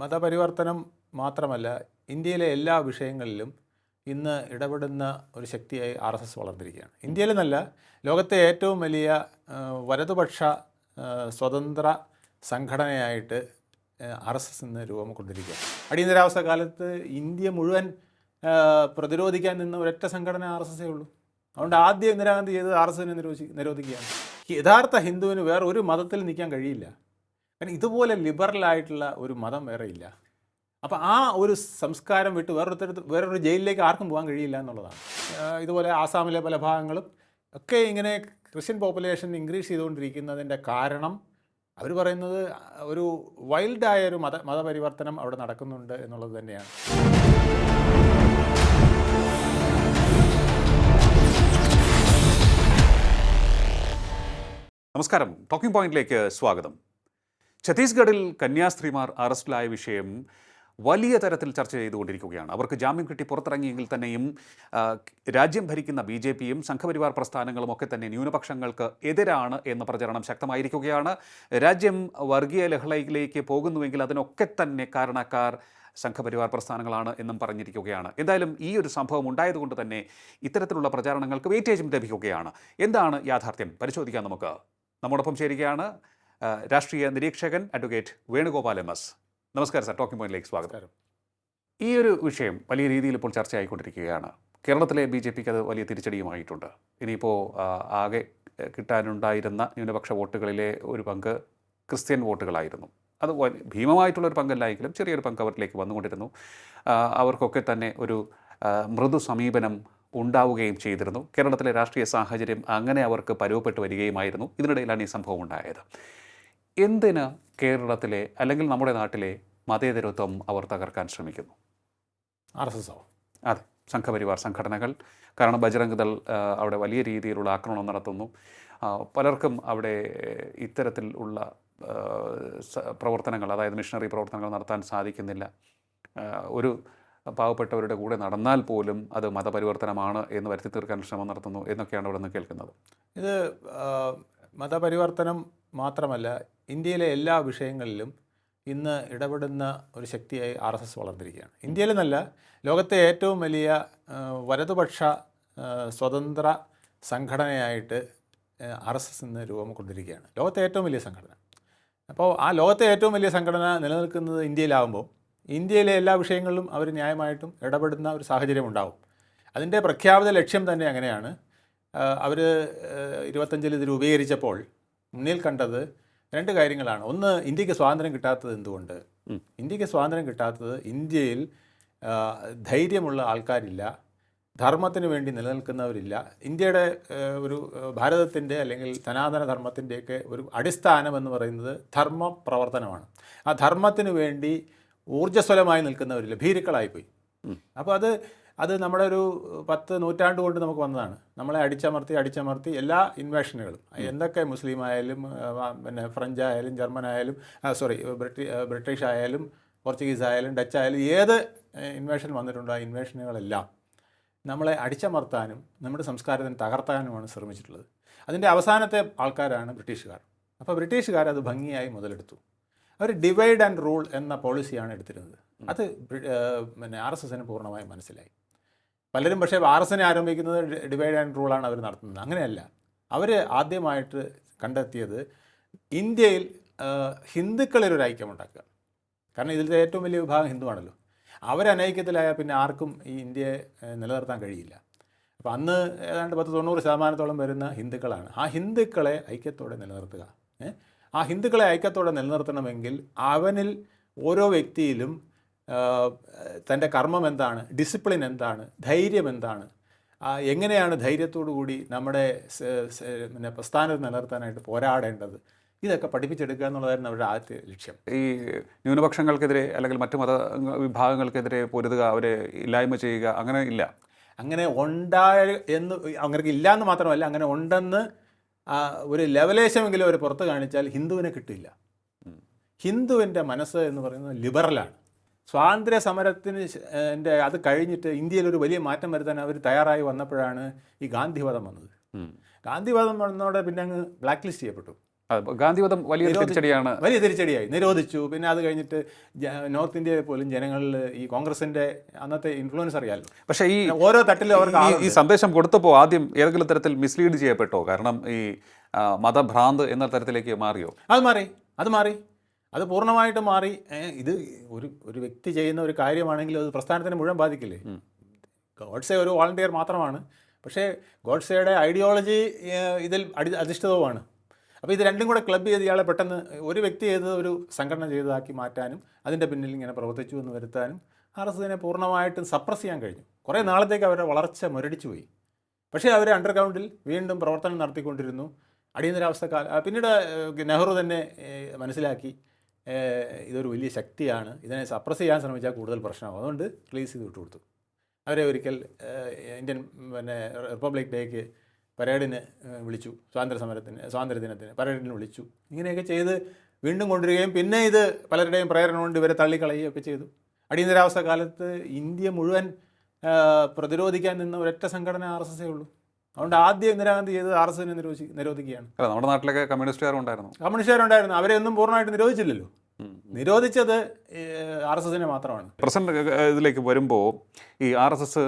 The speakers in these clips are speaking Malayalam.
മതപരിവർത്തനം മാത്രമല്ല ഇന്ത്യയിലെ എല്ലാ വിഷയങ്ങളിലും ഇന്ന് ഇടപെടുന്ന ഒരു ശക്തിയായി ആർ എസ് എസ് വളർന്നിരിക്കുകയാണ്. ഇന്ത്യയിലെന്നല്ല ലോകത്തെ ഏറ്റവും വലിയ വലതുപക്ഷ സ്വതന്ത്ര സംഘടനയായിട്ട് ആർ എസ് എസ് ഇന്ന് രൂപം കൊണ്ടിരിക്കുകയാണ് അടിയന്തരാവസ്ഥ കാലത്ത് ഇന്ത്യ മുഴുവൻ പ്രതിരോധിക്കാൻ നിന്ന ഒരൊറ്റ സംഘടന ആർ എസ് എസേ ഉള്ളൂ. അതുകൊണ്ട് ആദ്യം ഇന്ദിരാഗാന്ധി ചെയ്തത് ആർ എസ് എസിനെ നിരോധി നിരോധിക്കുകയാണ്. യഥാർത്ഥ ഹിന്ദുവിന് വേറെ ഒരു മതത്തിൽ നിൽക്കാൻ കഴിയില്ല. കാരണം ഇതുപോലെ ലിബറൽ ആയിട്ടുള്ള ഒരു മതം വേറെ ഇല്ല. അപ്പോൾ ആ ഒരു സംസ്കാരം വിട്ട് വേറൊരുത്തരത്ത് വേറൊരു ജയിലിലേക്ക് ആർക്കും പോകാൻ കഴിയില്ല എന്നുള്ളതാണ്. ഇതുപോലെ ആസാമിലെ പല ഭാഗങ്ങളും ഒക്കെ ഇങ്ങനെ ക്രിസ്ത്യൻ പോപ്പുലേഷൻ ഇൻക്രീസ് ചെയ്തുകൊണ്ടിരിക്കുന്നതിന്റെ കാരണം അവർ പറയുന്നത് ഒരു വൈൽഡായ ഒരു മത മതപരിവർത്തനം അവിടെ നടക്കുന്നുണ്ട് എന്നുള്ളത് തന്നെയാണ്. നമസ്കാരം. ടോക്കിംഗ് പോയിന്റിലേക്ക് സ്വാഗതം. ഛത്തീസ്ഗഡിൽ കന്യാസ്ത്രീമാർ അറസ്റ്റിലായ വിഷയം വലിയ തരത്തിൽ ചർച്ച ചെയ്തുകൊണ്ടിരിക്കുകയാണ്. അവർക്ക് ജാമ്യം കിട്ടി പുറത്തിറങ്ങിയെങ്കിൽ തന്നെയും രാജ്യം ഭരിക്കുന്ന ബി ജെ പിയും സംഘപരിവാർ പ്രസ്ഥാനങ്ങളും ഒക്കെ തന്നെ ന്യൂനപക്ഷങ്ങൾക്ക് എതിരാണ് എന്ന പ്രചരണം ശക്തമായിരിക്കുകയാണ്. രാജ്യം വർഗീയ ലഹളയിലേക്ക് പോകുന്നുവെങ്കിൽ അതിനൊക്കെ തന്നെ കാരണക്കാർ സംഘപരിവാർ പ്രസ്ഥാനങ്ങളാണ് എന്നും പറഞ്ഞിരിക്കുകയാണ്. എന്തായാലും ഈ ഒരു സംഭവം ഉണ്ടായതുകൊണ്ട് തന്നെ ഇത്തരത്തിലുള്ള പ്രചാരണങ്ങൾക്ക് വെയിറ്റേജും ലഭിക്കുകയാണ്. എന്താണ് യാഥാർത്ഥ്യം? പരിശോധിക്കാം നമുക്ക്. നമ്മോടൊപ്പം ചേരുകയാണ് രാഷ്ട്രീയ നിരീക്ഷകൻ അഡ്വക്കേറ്റ് വേണുഗോപാൽ എം എസ്. നമസ്കാരം സാർ ടോക്കിംഗ് പോയിന്റിലേക്ക് സ്വാഗതം. ഈ ഒരു വിഷയം വലിയ രീതിയിൽ ഇപ്പോൾ ചർച്ചയായിക്കൊണ്ടിരിക്കുകയാണ്. കേരളത്തിലെ ബി ജെ പിക്ക് അത് വലിയ തിരിച്ചടിയുമായിട്ടുണ്ട്. ഇനിയിപ്പോൾ ആകെ കിട്ടാനുണ്ടായിരുന്ന ന്യൂനപക്ഷ വോട്ടുകളിലെ ഒരു പങ്ക് ക്രിസ്ത്യൻ വോട്ടുകളായിരുന്നു. അത് ഭീമമായിട്ടുള്ളൊരു പങ്കല്ലായെങ്കിലും ചെറിയൊരു പങ്ക് അവരിലേക്ക് വന്നുകൊണ്ടിരുന്നു. അവർക്കൊക്കെ തന്നെ ഒരു മൃദു സമീപനം ഉണ്ടാവുകയും ചെയ്തിരുന്നു. കേരളത്തിലെ രാഷ്ട്രീയ സാഹചര്യം അങ്ങനെ അവർക്ക് പരുവപ്പെട്ട് വരികയുമായിരുന്നു. ഇതിനിടയിലാണ് ഈ സംഭവം ഉണ്ടായത്. എന്തിന് കേരളത്തിലെ അല്ലെങ്കിൽ നമ്മുടെ നാട്ടിലെ മതേതരത്വം അവർ തകർക്കാൻ ശ്രമിക്കുന്നു? ആർ എസ് എസ് അതെ സംഘപരിവാർ സംഘടനകൾ. കാരണം ബജറംഗ് ദൾ അവിടെ വലിയ രീതിയിലുള്ള ആക്രമണം നടത്തുന്നു. പലർക്കും അവിടെ ഇത്തരത്തിൽ ഉള്ള പ്രവർത്തനങ്ങൾ അതായത് മിഷണറി പ്രവർത്തനങ്ങൾ നടത്താൻ സാധിക്കുന്നില്ല. ഒരു പാവപ്പെട്ടവരുടെ കൂടെ നടന്നാൽ പോലും അത് മതപരിവർത്തനമാണ് എന്ന് വരുത്തി തീർക്കാൻ ശ്രമം നടത്തുന്നു എന്നൊക്കെയാണ് ഇവിടെ നിന്ന് കേൾക്കുന്നത്. ഇത് മതപരിവർത്തനം മാത്രമല്ല ഇന്ത്യയിലെ എല്ലാ വിഷയങ്ങളിലും ഇന്ന് ഇടപെടുന്ന ഒരു ശക്തിയായി ആർ എസ് എസ് വളർന്നിരിക്കുകയാണ്. ഇന്ത്യയിൽ നല്ല ലോകത്തെ ഏറ്റവും വലിയ വലതുപക്ഷ സ്വതന്ത്ര സംഘടനയായിട്ട് ആർ എസ് എസ് ഇന്ന് രൂപം കൊണ്ടിരിക്കുകയാണ് ലോകത്തെ ഏറ്റവും വലിയ സംഘടന. അപ്പോൾ ആ ലോകത്തെ ഏറ്റവും വലിയ സംഘടന നിലനിൽക്കുന്നത് ഇന്ത്യയിലാവുമ്പോൾ ഇന്ത്യയിലെ എല്ലാ വിഷയങ്ങളിലും അവർ ന്യായമായിട്ടും ഇടപെടുന്ന ഒരു സാഹചര്യം ഉണ്ടാവും. അതിന്റെ പ്രഖ്യാപിത ലക്ഷ്യം തന്നെ അങ്ങനെയാണ്. അവർ ഇരുപത്തഞ്ചിൽ ഇത് രൂപീകരിച്ചപ്പോൾ മുന്നിൽ കണ്ടത് രണ്ട് കാര്യങ്ങളാണ്. ഒന്ന് ഇന്ത്യയ്ക്ക് സ്വാതന്ത്ര്യം കിട്ടാത്തത് എന്തുകൊണ്ട്? ഇന്ത്യയ്ക്ക് സ്വാതന്ത്ര്യം കിട്ടാത്തത് ഇന്ത്യയിൽ ധൈര്യമുള്ള ആൾക്കാരില്ല ധർമ്മത്തിന് വേണ്ടി നിലനിൽക്കുന്നവരില്ല. ഇന്ത്യയുടെ ഒരു ഭാരതത്തിന്റെ അല്ലെങ്കിൽ സനാതന ധർമ്മത്തിന്റെയൊക്കെ ഒരു അടിസ്ഥാനം എന്ന് പറയുന്നത് ധർമ്മ പ്രവർത്തനമാണ് ആ ധർമ്മത്തിന് വേണ്ടി ഊർജസ്വലമായി നിൽക്കുന്നവരില്ല ഭീരുക്കളായിപ്പോയി. അപ്പോൾ അത് അത് നമ്മുടെ ഒരു പത്ത് നൂറ്റാണ്ട് കൊണ്ട് നമുക്ക് വന്നതാണ്. നമ്മളെ അടിച്ചമർത്തി അടിച്ചമർത്തി എല്ലാ ഇൻവേഷനുകളും. എന്തൊക്കെ മുസ്ലിം ആയാലും പിന്നെ ഫ്രഞ്ച് ആയാലും ജർമ്മൻ ആയാലും സോറി ബ്രിട്ടി ബ്രിട്ടീഷ് ആയാലും പോർച്ചുഗീസ് ആയാലും ഡച്ച് ആയാലും ഏത് ഇൻവേഷൻ വന്നിട്ടുണ്ടോ ആ ഇൻവേഷനുകളെല്ലാം നമ്മളെ അടിച്ചമർത്താനും നമ്മുടെ സംസ്കാരത്തിന് തകർത്താനുമാണ് ശ്രമിച്ചിട്ടുള്ളത്. അതിന്റെ അവസാനത്തെ ആൾക്കാരാണ് ബ്രിട്ടീഷുകാർ. അപ്പോൾ ബ്രിട്ടീഷുകാർ അത് ഭംഗിയായി മുതലെടുത്തു. അവർ ഡിവൈഡ് ആൻഡ് റൂൾ എന്ന പോളിസിയാണ് എടുത്തിരുന്നത്. അത് പിന്നെ ആർ എസ് എസിന് പൂർണമായും മനസ്സിലായി. പലരും പക്ഷേ ആർ എസ് എനെ ആരംഭിക്കുന്നത് ഡിവൈഡ് ആൻഡ് റൂളാണ് അവർ നടത്തുന്നത്. അങ്ങനെയല്ല. അവർ ആദ്യമായിട്ട് കണ്ടെത്തിയത് ഇന്ത്യയിൽ ഹിന്ദുക്കളിൽ ഒരു ഐക്യമുണ്ടാക്കുക. കാരണം ഇതിലത്തെ ഏറ്റവും വലിയ വിഭാഗം ഹിന്ദുവാണല്ലോ. അവരനൈക്യത്തിലായാൽ പിന്നെ ആർക്കും ഈ ഇന്ത്യയെ നിലനിർത്താൻ കഴിയില്ല. അപ്പോൾ അന്ന് ഏതാണ്ട് പത്ത് തൊണ്ണൂറ് ശതമാനത്തോളം വരുന്ന ഹിന്ദുക്കളാണ്. ആ ഹിന്ദുക്കളെ ഐക്യത്തോടെ നിലനിർത്തുക. ആ ഹിന്ദുക്കളെ ഐക്യത്തോടെ നിലനിർത്തണമെങ്കിൽ അവനിൽ ഓരോ വ്യക്തിയിലും തന്റെ കർമ്മം എന്താണ്? ഡിസിപ്ലിൻ എന്താണ്? ധൈര്യം എന്താണ്? എങ്ങനെയാണ് ധൈര്യത്തോടു കൂടി നമ്മുടെ പിന്നെ പ്രസ്ഥാനത്ത് നിലനിർത്താനായിട്ട് പോരാടേണ്ടത്? ഇതൊക്കെ പഠിപ്പിച്ചെടുക്കുക എന്നുള്ളതായിരുന്നു അവരുടെ ആദ്യത്തെ ലക്ഷ്യം. ഈ ന്യൂനപക്ഷങ്ങൾക്കെതിരെ അല്ലെങ്കിൽ മറ്റു മത വിഭാഗങ്ങൾക്കെതിരെ പൊരുതുക അവരെ ഇല്ലായ്മ ചെയ്യുക അങ്ങനെ ഇല്ല? അങ്ങനെ ഉണ്ടായ എന്ന് അങ്ങനെ ഇല്ല എന്ന് മാത്രമല്ല അങ്ങനെ ഉണ്ടെന്ന് ഒരു ലെവലേശമെങ്കിലും അവർ പുറത്ത് കാണിച്ചാൽ ഹിന്ദുവിനെ കിട്ടില്ല. ഹിന്ദുവിന്റെ മനസ്സ് എന്ന് പറയുന്നത് ലിബറലാണ് സ്വാതന്ത്ര്യ സമരത്തിന് എന്റെ അത് കഴിഞ്ഞിട്ട് ഇന്ത്യയിൽ ഒരു വലിയ മാറ്റം വരുത്താൻ അവർ തയ്യാറായി വന്നപ്പോഴാണ് ഈ ഗാന്ധിവധം വന്നത്. ഗാന്ധിവധം വന്നതോടെ പിന്നെ അങ്ങ് ബ്ലാക്ക് ലിസ്റ്റ് ചെയ്യപ്പെട്ടു ഗാന്ധിവധം വലിയ തിരിച്ചടിയാണ്. വലിയ തിരിച്ചടിയായി. നിരോധിച്ചു. പിന്നെ അത് കഴിഞ്ഞിട്ട് നോർത്ത് ഇന്ത്യയിൽ പോലും ജനങ്ങളിൽ ഈ കോൺഗ്രസിന്റെ അന്നത്തെ ഇൻഫ്ലുവൻസ് അറിയാമല്ലോ പക്ഷേ ഈ ഓരോ തട്ടിലും അവർക്ക് ഈ സന്ദേശം കൊടുത്തപ്പോൾ ആദ്യം ഏതെങ്കിലും തരത്തിൽ മിസ്ലീഡ് ചെയ്യപ്പെട്ടോ? കാരണം ഈ മതഭ്രാന്ത് എന്ന തരത്തിലേക്ക് മാറിയോ? അത് മാറി. അത് മാറി. അത് പൂർണമായിട്ട് മാറി ഇത് ഒരു ഒരു വ്യക്തി ചെയ്യുന്ന ഒരു കാര്യമാണെങ്കിൽ അത് പ്രസ്ഥാനത്തിന് മുഴുവൻ ബാധിക്കില്ലേ? ഗോഡ്സെ ഒരു വോളണ്ടിയർ മാത്രമാണ്. പക്ഷേ ഗോഡ്സെയുടെ ഐഡിയോളജി ഇതിൽ അടി അധിഷ്ഠിതവുമാണ്. അപ്പോൾ ഇത് രണ്ടും കൂടെ ക്ലബ് ചെയ്ത് ഇയാളെ പെട്ടെന്ന് ഒരു വ്യക്തി ചെയ്തത് ഒരു സംഘടന ചെയ്തതാക്കി മാറ്റാനും അതിന്റെ പിന്നിൽ ഇങ്ങനെ പ്രവർത്തിച്ചു എന്ന് വരുത്താനും ആർ എസ് എസിനെ പൂർണമായിട്ടും സപ്രസ് ചെയ്യാൻ കഴിഞ്ഞു. കുറേ നാളത്തേക്ക് അവരുടെ വളർച്ച മുരടിച്ചു പോയി. പക്ഷേ അവർ അണ്ടർഗ്രൗണ്ടിൽ വീണ്ടും പ്രവർത്തനം നടത്തിക്കൊണ്ടിരുന്നു. അടിയന്തരാവസ്ഥ കാല പിന്നീട് നെഹ്റു തന്നെ മനസ്സിലാക്കി. ഇതൊരു വലിയ ശക്തിയാണ്. ഇതിനെ സപ്രസ് ചെയ്യാൻ ശ്രമിച്ചാൽ കൂടുതൽ പ്രശ്നമാകും അതുകൊണ്ട് റിലീസ് ചെയ്ത് വിട്ടുകൊടുത്തു. അവരെ ഒരിക്കൽ ഇന്ത്യൻ പിന്നെ റിപ്പബ്ലിക് ഡേക്ക് പരേഡിന് വിളിച്ചു. സ്വാതന്ത്ര്യ സമരത്തിന് സ്വാതന്ത്ര്യ ദിനത്തിന് പരേഡിന് വിളിച്ചു. ഇങ്ങനെയൊക്കെ ചെയ്ത് വീണ്ടും കൊണ്ടുവരികയും പിന്നെ ഇത് പലരുടെയും പ്രേരണ കൊണ്ട് ഇവരെ തള്ളിക്കളയുകയൊക്കെ ചെയ്തു. അടിയന്തരാവസ്ഥ കാലത്ത് ഇന്ത്യ മുഴുവൻ പ്രതിരോധിക്കാൻ നിന്ന ഒരൊറ്റ സംഘടന ആർ എസ് എസേ ഉള്ളൂ. അതുകൊണ്ട് ആദ്യം ഇന്ദിരാഗാന്ധി ചെയ്തത് ആർ എസ് എസിനെ നിരോധി നിരോധിക്കുകയാണ്. അല്ല നമ്മുടെ നാട്ടിലൊക്കെ കമ്മ്യൂണിസ്റ്റുകാർ ഉണ്ടായിരുന്നു കമ്മ്യൂണിസ്റ്റുകാരുണ്ടായിരുന്നു. അവരെ ഒന്നും പൂർണമായിട്ട് നിരോധിച്ചില്ലല്ലോ. നിരോധിച്ചത് ആർ എസ് എസിനെ മാത്രമാണ്. പ്രസന്റ് ഇതിലേക്ക് വരുമ്പോൾ ഈ ആർ എസ് എസ്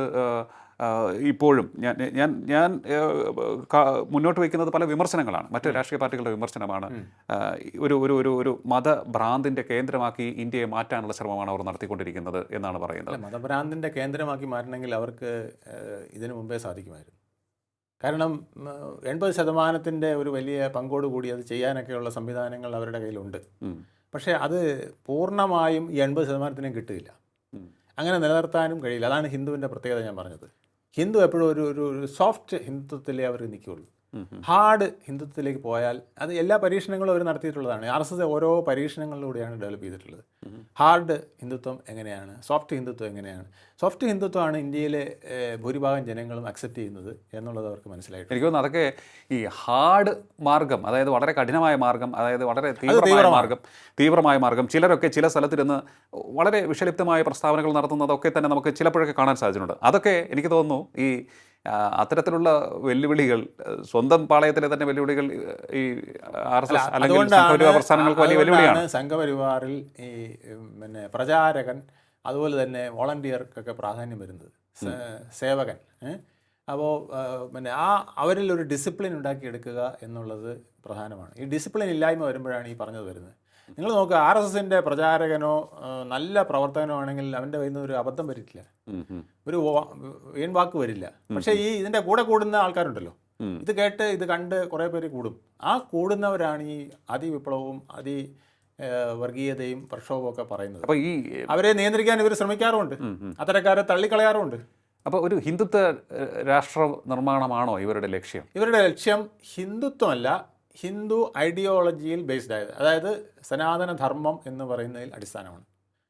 ഇപ്പോഴും ഞാൻ ഞാൻ ഞാൻ മുന്നോട്ട് വയ്ക്കുന്നത് പല വിമർശനങ്ങളാണ്. മറ്റു രാഷ്ട്രീയ പാർട്ടികളുടെ വിമർശനമാണ്. ഒരു ഒരു ഒരു ഒരു മതഭ്രാന്തിന്റെ കേന്ദ്രമാക്കി ഇന്ത്യയെ മാറ്റാനുള്ള ശ്രമമാണ് അവർ നടത്തിക്കൊണ്ടിരിക്കുന്നത് എന്നാണ് പറയുന്നത്. മതഭ്രാന്തിന്റെ കേന്ദ്രമാക്കി മാറ്റണമെങ്കിൽ അവർക്ക് ഇതിനു മുമ്പേ സാധിക്കുമായിരുന്നു. കാരണം എൺപത് ശതമാനത്തിന്റെ ഒരു വലിയ പങ്കോടുകൂടി അത് ചെയ്യാനൊക്കെയുള്ള സംവിധാനങ്ങൾ അവരുടെ കയ്യിലുണ്ട്. പക്ഷേ അത് പൂർണമായും ഈ എൺപത് ശതമാനത്തിനും കിട്ടില്ല അങ്ങനെ നിലനിർത്താനും കഴിയില്ല. അതാണ് ഹിന്ദുവിന്റെ പ്രത്യേകത ഞാൻ പറഞ്ഞത്. ഹിന്ദു എപ്പോഴും ഒരു ഒരു സോഫ്റ്റ് ഹിന്ദുത്വത്തിലേ അവർ നിൽക്കുകയുള്ളൂ. ഹാർഡ് ഹിന്ദുത്വത്തിലേക്ക് പോയാൽ അത് എല്ലാ പരീക്ഷണങ്ങളും അവർ നടത്തിയിട്ടുള്ളതാണ്. ആർ എസ് എസ് ഓരോ പരീക്ഷണങ്ങളിലൂടെയാണ് ഡെവലപ്പ് ചെയ്തിട്ടുള്ളത്. ഹാർഡ് ഹിന്ദുത്വം എങ്ങനെയാണ്? സോഫ്റ്റ് ഹിന്ദുത്വം എങ്ങനെയാണ്? സോഫ്റ്റ് ഹിന്ദുത്വമാണ് ഇന്ത്യയിലെ ഭൂരിഭാഗം ജനങ്ങളും അക്സെപ്റ്റ് ചെയ്യുന്നത് എന്നുള്ളത് അവർക്ക് മനസ്സിലായിട്ടുണ്ട്. എനിക്ക് തോന്നുന്നു അതൊക്കെ ഈ ഹാർഡ് മാർഗം അതായത് വളരെ കഠിനമായ മാർഗം അതായത് വളരെ തീവ്രമായ മാർഗം തീവ്രമായ മാർഗം ചിലരൊക്കെ ചില സ്ഥലത്തിരുന്ന് വളരെ വിഷലിപ്തമായ പ്രസ്താവനകൾ നടത്തുന്നതൊക്കെ തന്നെ നമുക്ക് ചിലപ്പോഴൊക്കെ കാണാൻ സാധിച്ചിട്ടുണ്ട്. അതൊക്കെ എനിക്ക് തോന്നുന്നു ഈ അത്തരത്തിലുള്ള വെല്ലുവിളികൾ സ്വന്തം പാളയത്തിലെ തന്നെ വെല്ലുവിളികൾ ഈ ആർ എസ് എസ് അല്ലെങ്കിൽ സംഘപരിവാർ പ്രസ്ഥാനങ്ങൾക്ക് വലിയ വെല്ലുവിളിയാണ്. സംഘപരിവാറിൽ ഈ പിന്നെ പ്രചാരകൻ അതുപോലെ തന്നെ വോളണ്ടിയർക്കൊക്കെ പ്രാധാന്യം വരുന്നത്. സേവകൻ അപ്പോൾ പിന്നെ ആ അവരിൽ ഒരു ഡിസിപ്ലിൻ ഉണ്ടാക്കിയെടുക്കുക എന്നുള്ളത് പ്രധാനമാണ്. ഈ ഡിസിപ്ലിൻ ഇല്ലായ്മ വരുമ്പോഴാണ് ഈ പറഞ്ഞത് വരുന്നത്. നിങ്ങൾ നോക്കുക ആർ എസ് എസിന്റെ പ്രചാരകനോ നല്ല പ്രവർത്തകനോ ആണെങ്കിൽ അവന്റെ കയ്യിൽ നിന്ന് ഒരു അബദ്ധം വരില്ല. ഒരു വീൺ വാക്ക് വരില്ല. പക്ഷേ ഈ ഇതിന്റെ കൂടെ കൂടുന്ന ആൾക്കാരുണ്ടല്ലോ. ഇത് കേട്ട് ഇത് കണ്ട് കുറേ പേര് കൂടും. ആ കൂടുന്നവരാണ് ഈ അതിവിപ്ലവവും അതി വർഗീയതയും പ്രക്ഷോഭവും ഒക്കെ പറയുന്നത്. അപ്പോൾ ഈ അവരെ നിയന്ത്രിക്കാൻ ഇവർ ശ്രമിക്കാറുമുണ്ട്. അത്തരക്കാരെ തള്ളിക്കളയാറുമുണ്ട്. അപ്പോൾ ഒരു ഹിന്ദുത്വ രാഷ്ട്ര നിർമ്മാണമാണോ ഇവരുടെ ലക്ഷ്യം? ഇവരുടെ ലക്ഷ്യം ഹിന്ദുത്വമല്ല ഹിന്ദു ഐഡിയോളജിയിൽ ബേസ്ഡ് ആയത്. അതായത് സനാതന ധർമ്മം എന്ന് പറയുന്നതിൽ അടിസ്ഥാനമാണ്.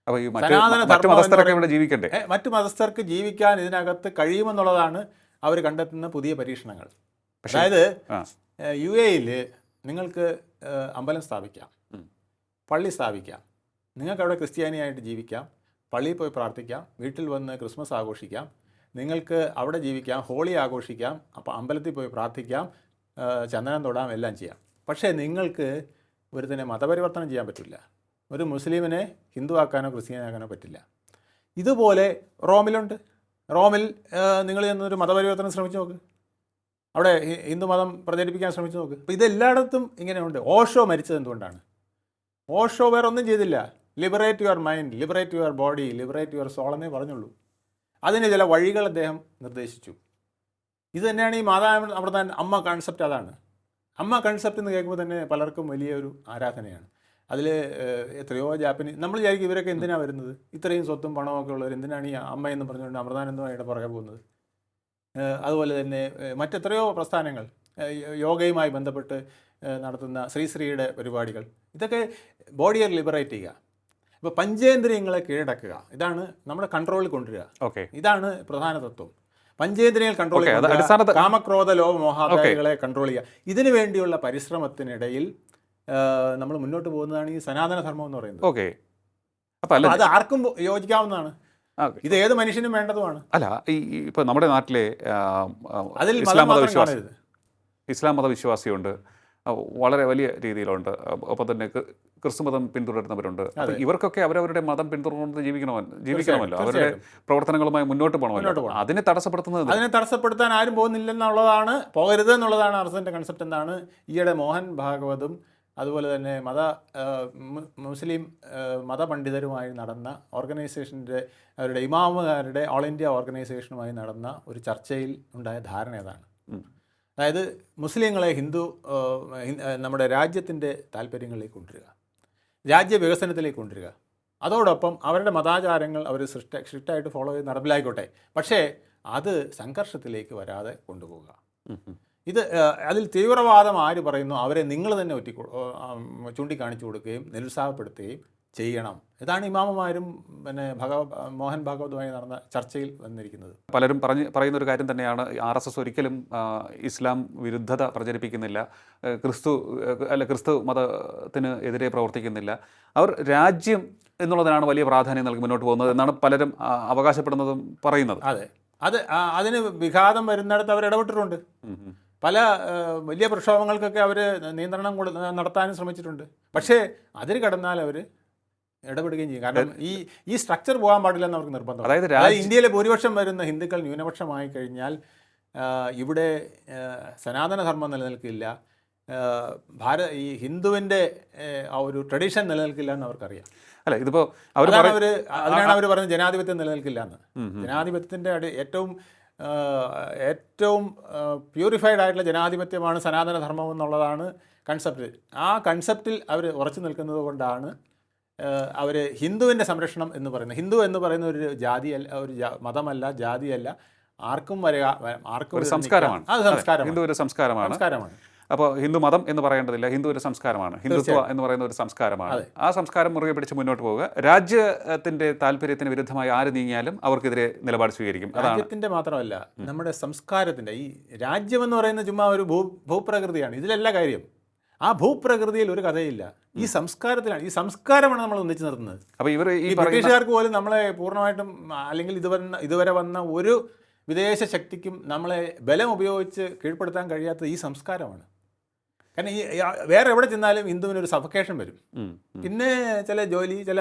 അപ്പോൾ ഈ മറ്റ് സനാതന ഇവിടെ ജീവിക്കണ്ടേ? മറ്റു മതസ്ഥർക്ക് ജീവിക്കാൻ ഇതിനകത്ത് കഴിയുമെന്നുള്ളതാണ് അവർ കണ്ടെത്തുന്ന പുതിയ പരീക്ഷണങ്ങൾ. അതായത്. യു എയിൽ നിങ്ങൾക്ക് അമ്പലം സ്ഥാപിക്കാം. പള്ളി സ്ഥാപിക്കാം. നിങ്ങൾക്ക് അവിടെ ക്രിസ്ത്യാനിയായിട്ട് ജീവിക്കാം. പള്ളിയിൽ പോയി പ്രാർത്ഥിക്കാം. വീട്ടിൽ വന്ന് ക്രിസ്മസ് ആഘോഷിക്കാം. നിങ്ങൾക്ക് അവിടെ ജീവിക്കാം. ഹോളി ആഘോഷിക്കാം. അപ്പോൾ അമ്പലത്തിൽ പോയി പ്രാർത്ഥിക്കാം. ചന്ദനം തൊടാം എല്ലാം ചെയ്യാം. പക്ഷേ നിങ്ങൾക്ക് ഒരുത്തിനെ മതപരിവർത്തനം ചെയ്യാൻ പറ്റില്ല. ഒരു മുസ്ലിമിനെ ഹിന്ദു ആക്കാനോ ക്രിസ്ത്യാനാക്കാനോ പറ്റില്ല. ഇതുപോലെ റോമിലുണ്ട്. റോമിൽ നിങ്ങൾ ചെന്നൊരു മതപരിവർത്തനം ശ്രമിച്ചു നോക്ക്. അവിടെ ഹിന്ദു മതം പ്രചരിപ്പിക്കാൻ ശ്രമിച്ചു നോക്ക്. അപ്പോൾ ഇതെല്ലായിടത്തും ഇങ്ങനെയുണ്ട്. ഓഷോ മരിച്ചത് എന്തുകൊണ്ടാണ്? ഓഷോ വേറെ ഒന്നും ചെയ്തില്ല. Liberate your mind liberate your body liberate your soul എന്നേ പറഞ്ഞുള്ളൂ. അതിന് ചില വഴികൾ അദ്ദേഹം നിർദ്ദേശിച്ചു. ഇത് തന്നെയാണ് ഈ മാതാ അമൃതാൻ അമ്മ കൺസെപ്റ്റ് അതാണ്. അമ്മ കൺസെപ്റ്റ് എന്ന് കേൾക്കുമ്പോൾ തന്നെ പലർക്കും വലിയൊരു ആരാധനയാണ്. അതിൽ എത്രയോ ജാപ്പനീസ് നമ്മൾ വിചാരിക്കും ഇവരൊക്കെ എന്തിനാണ് വരുന്നത്? ഇത്രയും സ്വത്തും പണവും ഒക്കെ ഉള്ളവർ എന്തിനാണ് ഈ അമ്മ എന്ന് പറഞ്ഞുകൊണ്ട് അമൃതാനന്ദമായിട്ട് പുറകെ പോകുന്നത്? അതുപോലെ തന്നെ മറ്റെത്രയോ പ്രസ്ഥാനങ്ങൾ യോഗയുമായി ബന്ധപ്പെട്ട് നടത്തുന്ന ശ്രീശ്രീയുടെ പരിപാടികൾ. ഇതൊക്കെ ബോഡിയെ ലിബറേറ്റ് ചെയ്യുക. ഇപ്പോൾ പഞ്ചേന്ദ്രിയങ്ങളെ കീഴടക്കുക. ഇതാണ് നമ്മുടെ കൺട്രോളിൽ കൊണ്ടുവരിക. ഓക്കെ ഇതാണ് പ്രധാന തത്വം. പഞ്ചേന്ദ്രിയങ്ങൾ കൺട്രോൾ ചെയ്യുക കാമക്രോധ ലോഭ മോഹാദായികളെ കൺട്രോൾ ചെയ്യുക. ഇതിനു വേണ്ടിയുള്ള പരിശ്രമത്തിനിടയിൽ നമ്മൾ മുന്നോട്ട് പോകുന്നതാണ് ഈ സനാതന ധർമ്മം എന്ന് പറയുന്നത്. ഓക്കെ അപ്പം അല്ല അത് ആർക്കും യോജിക്കാവുന്നതാണ്. ഇത് ഏത് മനുഷ്യനും വേണ്ടതുമാണ്. അല്ല ഈ ഇപ്പൊ നമ്മുടെ നാട്ടിലെ അതിൽ ഇസ്ലാം മതവിശ്വാസി ഇസ്ലാം മതവിശ്വാസിയുണ്ട് വളരെ വലിയ രീതിയിലുണ്ട്. അപ്പോൾ ഒപ്പം തന്നെ ക്രി- ക്രിസ്തുമതം പിന്തുടരുന്നവരുണ്ട്. ഇവർക്കൊക്കെ അവരവരുടെ മതം പിന്തുടർന്നുകൊണ്ട് ജീവിക്കണമോ ജീവിക്കണമല്ലോ. അവരുടെ പ്രവർത്തനങ്ങളുമായി മുന്നോട്ട് പോകണമല്ലോ. അതിനെ തടസ്സപ്പെടുത്തുന്നത് അതിനെ തടസ്സപ്പെടുത്താൻ ആരും പോകുന്നില്ലെന്നുള്ളതാണ് പോകരുത് എന്നുള്ളതാണ് അർസന്റെ കൺസെപ്റ്റ് എന്താണ്. ഈയിടെ മോഹൻ ഭാഗവതും അതുപോലെ തന്നെ മത മുസ്ലിം മതപണ്ഡിതരുമായി നടന്ന ഓർഗനൈസേഷന്റെ അവരുടെ ഇമാമുകാരുടെ ഓൾ ഇന്ത്യ ഓർഗനൈസേഷനുമായി നടന്ന ഒരു ചർച്ചയിൽ ഉണ്ടായ ധാരണ ഏതാണ്. അതായത് മുസ്ലിങ്ങളെ ഹിന്ദു നമ്മുടെ രാജ്യത്തിന്റെ താല്പര്യങ്ങളിലേക്ക് കൊണ്ടുവരിക രാജ്യ വികസനത്തിലേക്ക് കൊണ്ടുവരിക. അതോടൊപ്പം അവരുടെ മതാചാരങ്ങൾ അവർ സൃഷ്ട സ്ട്രിക്റ്റായിട്ട് ഫോളോ ചെയ്ത് നടപ്പിലായിക്കോട്ടെ. പക്ഷേ അത് സംഘർഷത്തിലേക്ക് വരാതെ കൊണ്ടുപോവുക. ഇത് അതിൽ തീവ്രവാദം ആര് പറയുന്നു അവരെ നിങ്ങൾ തന്നെ ഒറ്റി ചൂണ്ടിക്കാണിച്ചു കൊടുക്കുകയും നിരുത്സാഹപ്പെടുത്തുകയും ചെയ്യണം. ഇതാണ് ഇമാമമാരും പിന്നെ ഭഗവ മോഹൻ ഭാഗവതുമായി നടന്ന ചർച്ചയിൽ വന്നിരിക്കുന്നത്. പലരും പറഞ്ഞ് പറയുന്ന ഒരു കാര്യം തന്നെയാണ്. ആർ എസ് എസ് ഒരിക്കലും ഇസ്ലാം വിരുദ്ധത പ്രചരിപ്പിക്കുന്നില്ല. ക്രിസ്തു അല്ല ക്രിസ്തു മതത്തിന് എതിരെ പ്രവർത്തിക്കുന്നില്ല. അവർ രാജ്യം എന്നുള്ളതിനാണ് വലിയ പ്രാധാന്യം നൽകി മുന്നോട്ട് പോകുന്നത് എന്നാണ് പലരും അവകാശപ്പെടുന്നതും പറയുന്നത്. അതെ. അത് അതിന് വിഘാതം വരുന്നിടത്ത് അവർ ഇടപെട്ടിട്ടുണ്ട്. പല വലിയ പ്രക്ഷോഭങ്ങൾക്കൊക്കെ അവർ നിയന്ത്രണം കൊടു നടത്താനും ശ്രമിച്ചിട്ടുണ്ട്. പക്ഷേ അതിന് കടന്നാൽ അവർ ഇടപെടുകയും ചെയ്യും. കാരണം ഈ ഈ സ്ട്രക്ചർ പോകാൻ പാടില്ല എന്ന് അവർക്ക് നിർബന്ധം. അതായത് ഇന്ത്യയിലെ ഭൂരിപക്ഷം വരുന്ന ഹിന്ദുക്കൾ ന്യൂനപക്ഷമായി കഴിഞ്ഞാൽ ഇവിടെ സനാതനധർമ്മം നിലനിൽക്കില്ല. ഭാരത ഭാര ഈ ഹിന്ദുവിന്റെ ആ, ഒരു ട്രഡീഷൻ നിലനിൽക്കില്ല എന്ന് അവർക്കറിയാം. അല്ല ഇതിപ്പോൾ അവർ അവർ അതിനാണ് അവർ പറഞ്ഞത് ജനാധിപത്യം നിലനിൽക്കില്ല എന്ന്. ജനാധിപത്യത്തിന്റെ അടി ഏറ്റവും ഏറ്റവും പ്യൂരിഫൈഡ് ആയിട്ടുള്ള ജനാധിപത്യമാണ് സനാതനധർമ്മം എന്നുള്ളതാണ് കൺസെപ്റ്റ് ആ കൺസെപ്റ്റിൽ അവർ ഉറച്ചു നിൽക്കുന്നത് കൊണ്ടാണ് അവർ ഹിന്ദുവിന്റെ സംരക്ഷണം എന്ന് പറയുന്നത് ഹിന്ദു എന്ന് പറയുന്ന ഒരു ജാതിയല്ല ഒരു മതമല്ല ജാതിയല്ല ആർക്കും വരിക ആർക്കും ഒരു സംസ്കാരമാണ്. അത് സംസ്കാരമാണ്. ഹിന്ദു ഒരു സംസ്കാരമാണ്. സംസ്കാരമാണ്. അപ്പോൾ ഹിന്ദു മതം എന്ന് പറയേണ്ടതില്ല ഹിന്ദു ഒരു സംസ്കാരമാണ്. ഹിന്ദുത്വ എന്ന് പറയുന്ന ഒരു സംസ്കാരമാണ്. ആ സംസ്കാരം മുറുകെ പിടിച്ച് മുന്നോട്ട് പോവുക. രാജ്യത്തിന്റെ താല്പര്യത്തിന് വിരുദ്ധമായി ആര് നീങ്ങിയാലും അവർക്കെതിരെ നിലപാട് സ്വീകരിക്കും. രാജ്യത്തിന്റെ മാത്രമല്ല നമ്മുടെ സംസ്കാരത്തിന്റെ ഈ രാജ്യം എന്ന് പറയുന്ന ചുമ്മാ ഒരു ഭൂ ഭൂപ്രകൃതിയാണ്. ഇതിലല്ല കാര്യം. ആ ഭൂപ്രകൃതിയിൽ ഒരു കഥയില്ല. ഈ സംസ്കാരത്തിലാണ് ഈ സംസ്കാരമാണ് നമ്മൾ ഒന്നിച്ചു നിർത്തുന്നത്. അപ്പോൾ ഇവർ ഈ ബ്രിട്ടീഷുകാർക്ക് പോലും നമ്മളെ പൂർണമായിട്ടും അല്ലെങ്കിൽ ഇതുവരെ ഇതുവരെ വന്ന ഒരു വിദേശ ശക്തിക്കും നമ്മളെ ബലം ഉപയോഗിച്ച് കീഴ്പ്പെടുത്താൻ കഴിയാത്ത ഈ സംസ്കാരമാണ്. കാരണം ഈ വേറെ എവിടെ ചെന്നാലും ഹിന്ദുവിനൊരു സഫക്കേഷൻ വരും. പിന്നെ ചില ജോലി ചില